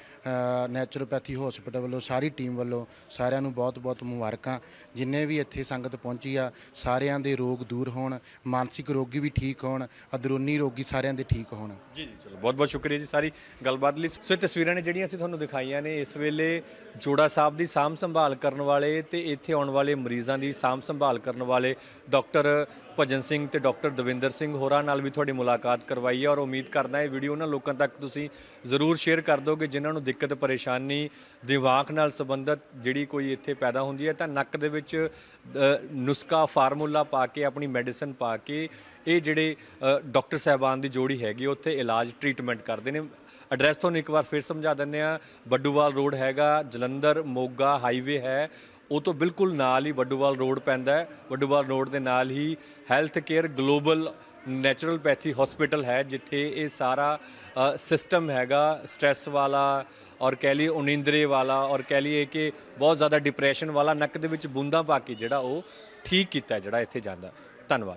ਨੈਚੁਰੋਪੈਥੀ ਹਸਪੀਟਲ ਵੱਲੋਂ, ਸਾਰੀ ਟੀਮ ਵੱਲੋਂ ਸਾਰਿਆਂ ਨੂੰ ਬਹੁਤ-ਬਹੁਤ ਮੁਬਾਰਕਾਂ। ਜਿੰਨੇ ਵੀ ਇੱਥੇ ਸੰਗਤ ਪਹੁੰਚੀ ਆ, ਸਾਰਿਆਂ ਦੇ ਰੋਗ ਦੂਰ ਹੋਣ, ਮਾਨਸਿਕ ਰੋਗੀ ਵੀ ਠੀਕ ਹੋਣ, ਅੰਦਰੂਨੀ ਰੋਗੀ ਸਾਰਿਆਂ ਦੇ ਠੀਕ ਹੋਣ। ਜੀ ਜੀ, ਚਲੋ, ਬਹੁਤ ਬਹੁਤ ਸ਼ੁਕਰੀਆ ਜੀ ਸਾਰੀ ਗੱਲਬਾਤ ਲਈ। ਸੋ ਇਹ ਤਸਵੀਰਾਂ ਨੇ ਜਿਹੜੀਆਂ ਅਸੀਂ ਤੁਹਾਨੂੰ ਦਿਖਾਈਆਂ ਨੇ, ਇਸ ਵੇਲੇ ਜੋੜਾ ਸਾਹਿਬ ਦੀ ਸਾਂਭ ਸੰਭਾਲ ਕਰਨ ਵਾਲੇ ਤੇ ਇੱਥੇ ਆਉਣ ਵਾਲੇ ਮਰੀਜ਼ਾਂ ਦੀ ਸਾਂਭ ਸੰਭਾਲ ਕਰਨ ਵਾਲੇ ਡਾਕਟਰ ਭਜਨ ਸਿੰਘ ਤੇ ਡਾਕਟਰ ਦਵਿੰਦਰ ਸਿੰਘ ਹੋਰਾਂ ਨਾਲ ਵੀ ਤੁਹਾਡੀ ਮੁਲਾਕਾਤ ਕਰਵਾਈ ਹੈ ਔਰ ਉਮੀਦ ਕਰਦਾ ਇਹ ਵੀਡੀਓ ਉਹਨਾਂ ਲੋਕਾਂ ਤੱਕ ਤੁਸੀਂ ਜ਼ਰੂਰ ਸ਼ੇਅਰ ਕਰ ਦੋਗੇ, ਜਿਨ੍ਹਾਂ ਨੂੰ ਦਿੱਕਤ, ਪਰੇਸ਼ਾਨੀ ਦਿਮਾਗ ਨਾਲ ਸੰਬੰਧਿਤ ਜਿਹੜੀ ਕੋਈ ਇੱਥੇ ਪੈਦਾ ਹੁੰਦੀ ਹੈ, ਤਾਂ ਨੱਕ ਦੇ ਵਿੱਚ ਨੁਸਖਾ ਫਾਰਮੂਲਾ ਪਾ ਕੇ, ਆਪਣੀ ਮੈਡੀਸਨ ਪਾ ਕੇ ਇਹ ਜਿਹੜੇ ਡਾਕਟਰ ਸਾਹਿਬਾਨ ਦੀ ਜੋੜੀ ਹੈਗੀ, ਉੱਥੇ ਇਲਾਜ ਟ੍ਰੀਟਮੈਂਟ ਕਰਦੇ ਨੇ। ਐਡਰੈਸ ਤੁਹਾਨੂੰ ਇੱਕ ਵਾਰ ਫਿਰ ਸਮਝਾ ਦਿੰਦੇ ਆ ਬੱਡੂਵਾਲ ਰੋਡ ਹੈਗਾ, ਜਲੰਧਰ, ਮੋਗਾ ਹਾਈਵੇ ਹੈ। ਉਹ ਤੋਂ ਬਿਲਕੁਲ ਨਾਲ ਹੀ ਵੱਡੂਵਾਲ ਰੋਡ ਪੈਂਦਾ ਹੈ। ਬੱਡੂਵਾਲ ਰੋਡ ਦੇ ਨਾਲ ਹੀ health care global naturopathy hospital ਹੈ, ਜਿੱਥੇ ਇਹ ਸਾਰਾ ਸਿਸਟਮ ਹੈਗਾ। ਸਟ੍ਰੈਸ ਵਾਲਾ ਔਰ ਕਹਿ ਲਈਏ ਉਨੀਂਦਰੇ ਵਾਲਾ ਔਰ ਕਹਿ ਲਈਏ ਕਿ ਬਹੁਤ ਜ਼ਿਆਦਾ ਡਿਪਰੈਸ਼ਨ ਵਾਲਾ, ਨੱਕ ਦੇ ਵਿੱਚ ਬੂੰਦਾਂ ਪਾ ਕੇ ਜਿਹੜਾ ਉਹ ਠੀਕ ਕੀਤਾ, ਜਿਹੜਾ ਇੱਥੇ ਜਾਂਦਾ। ਧੰਨਵਾਦ।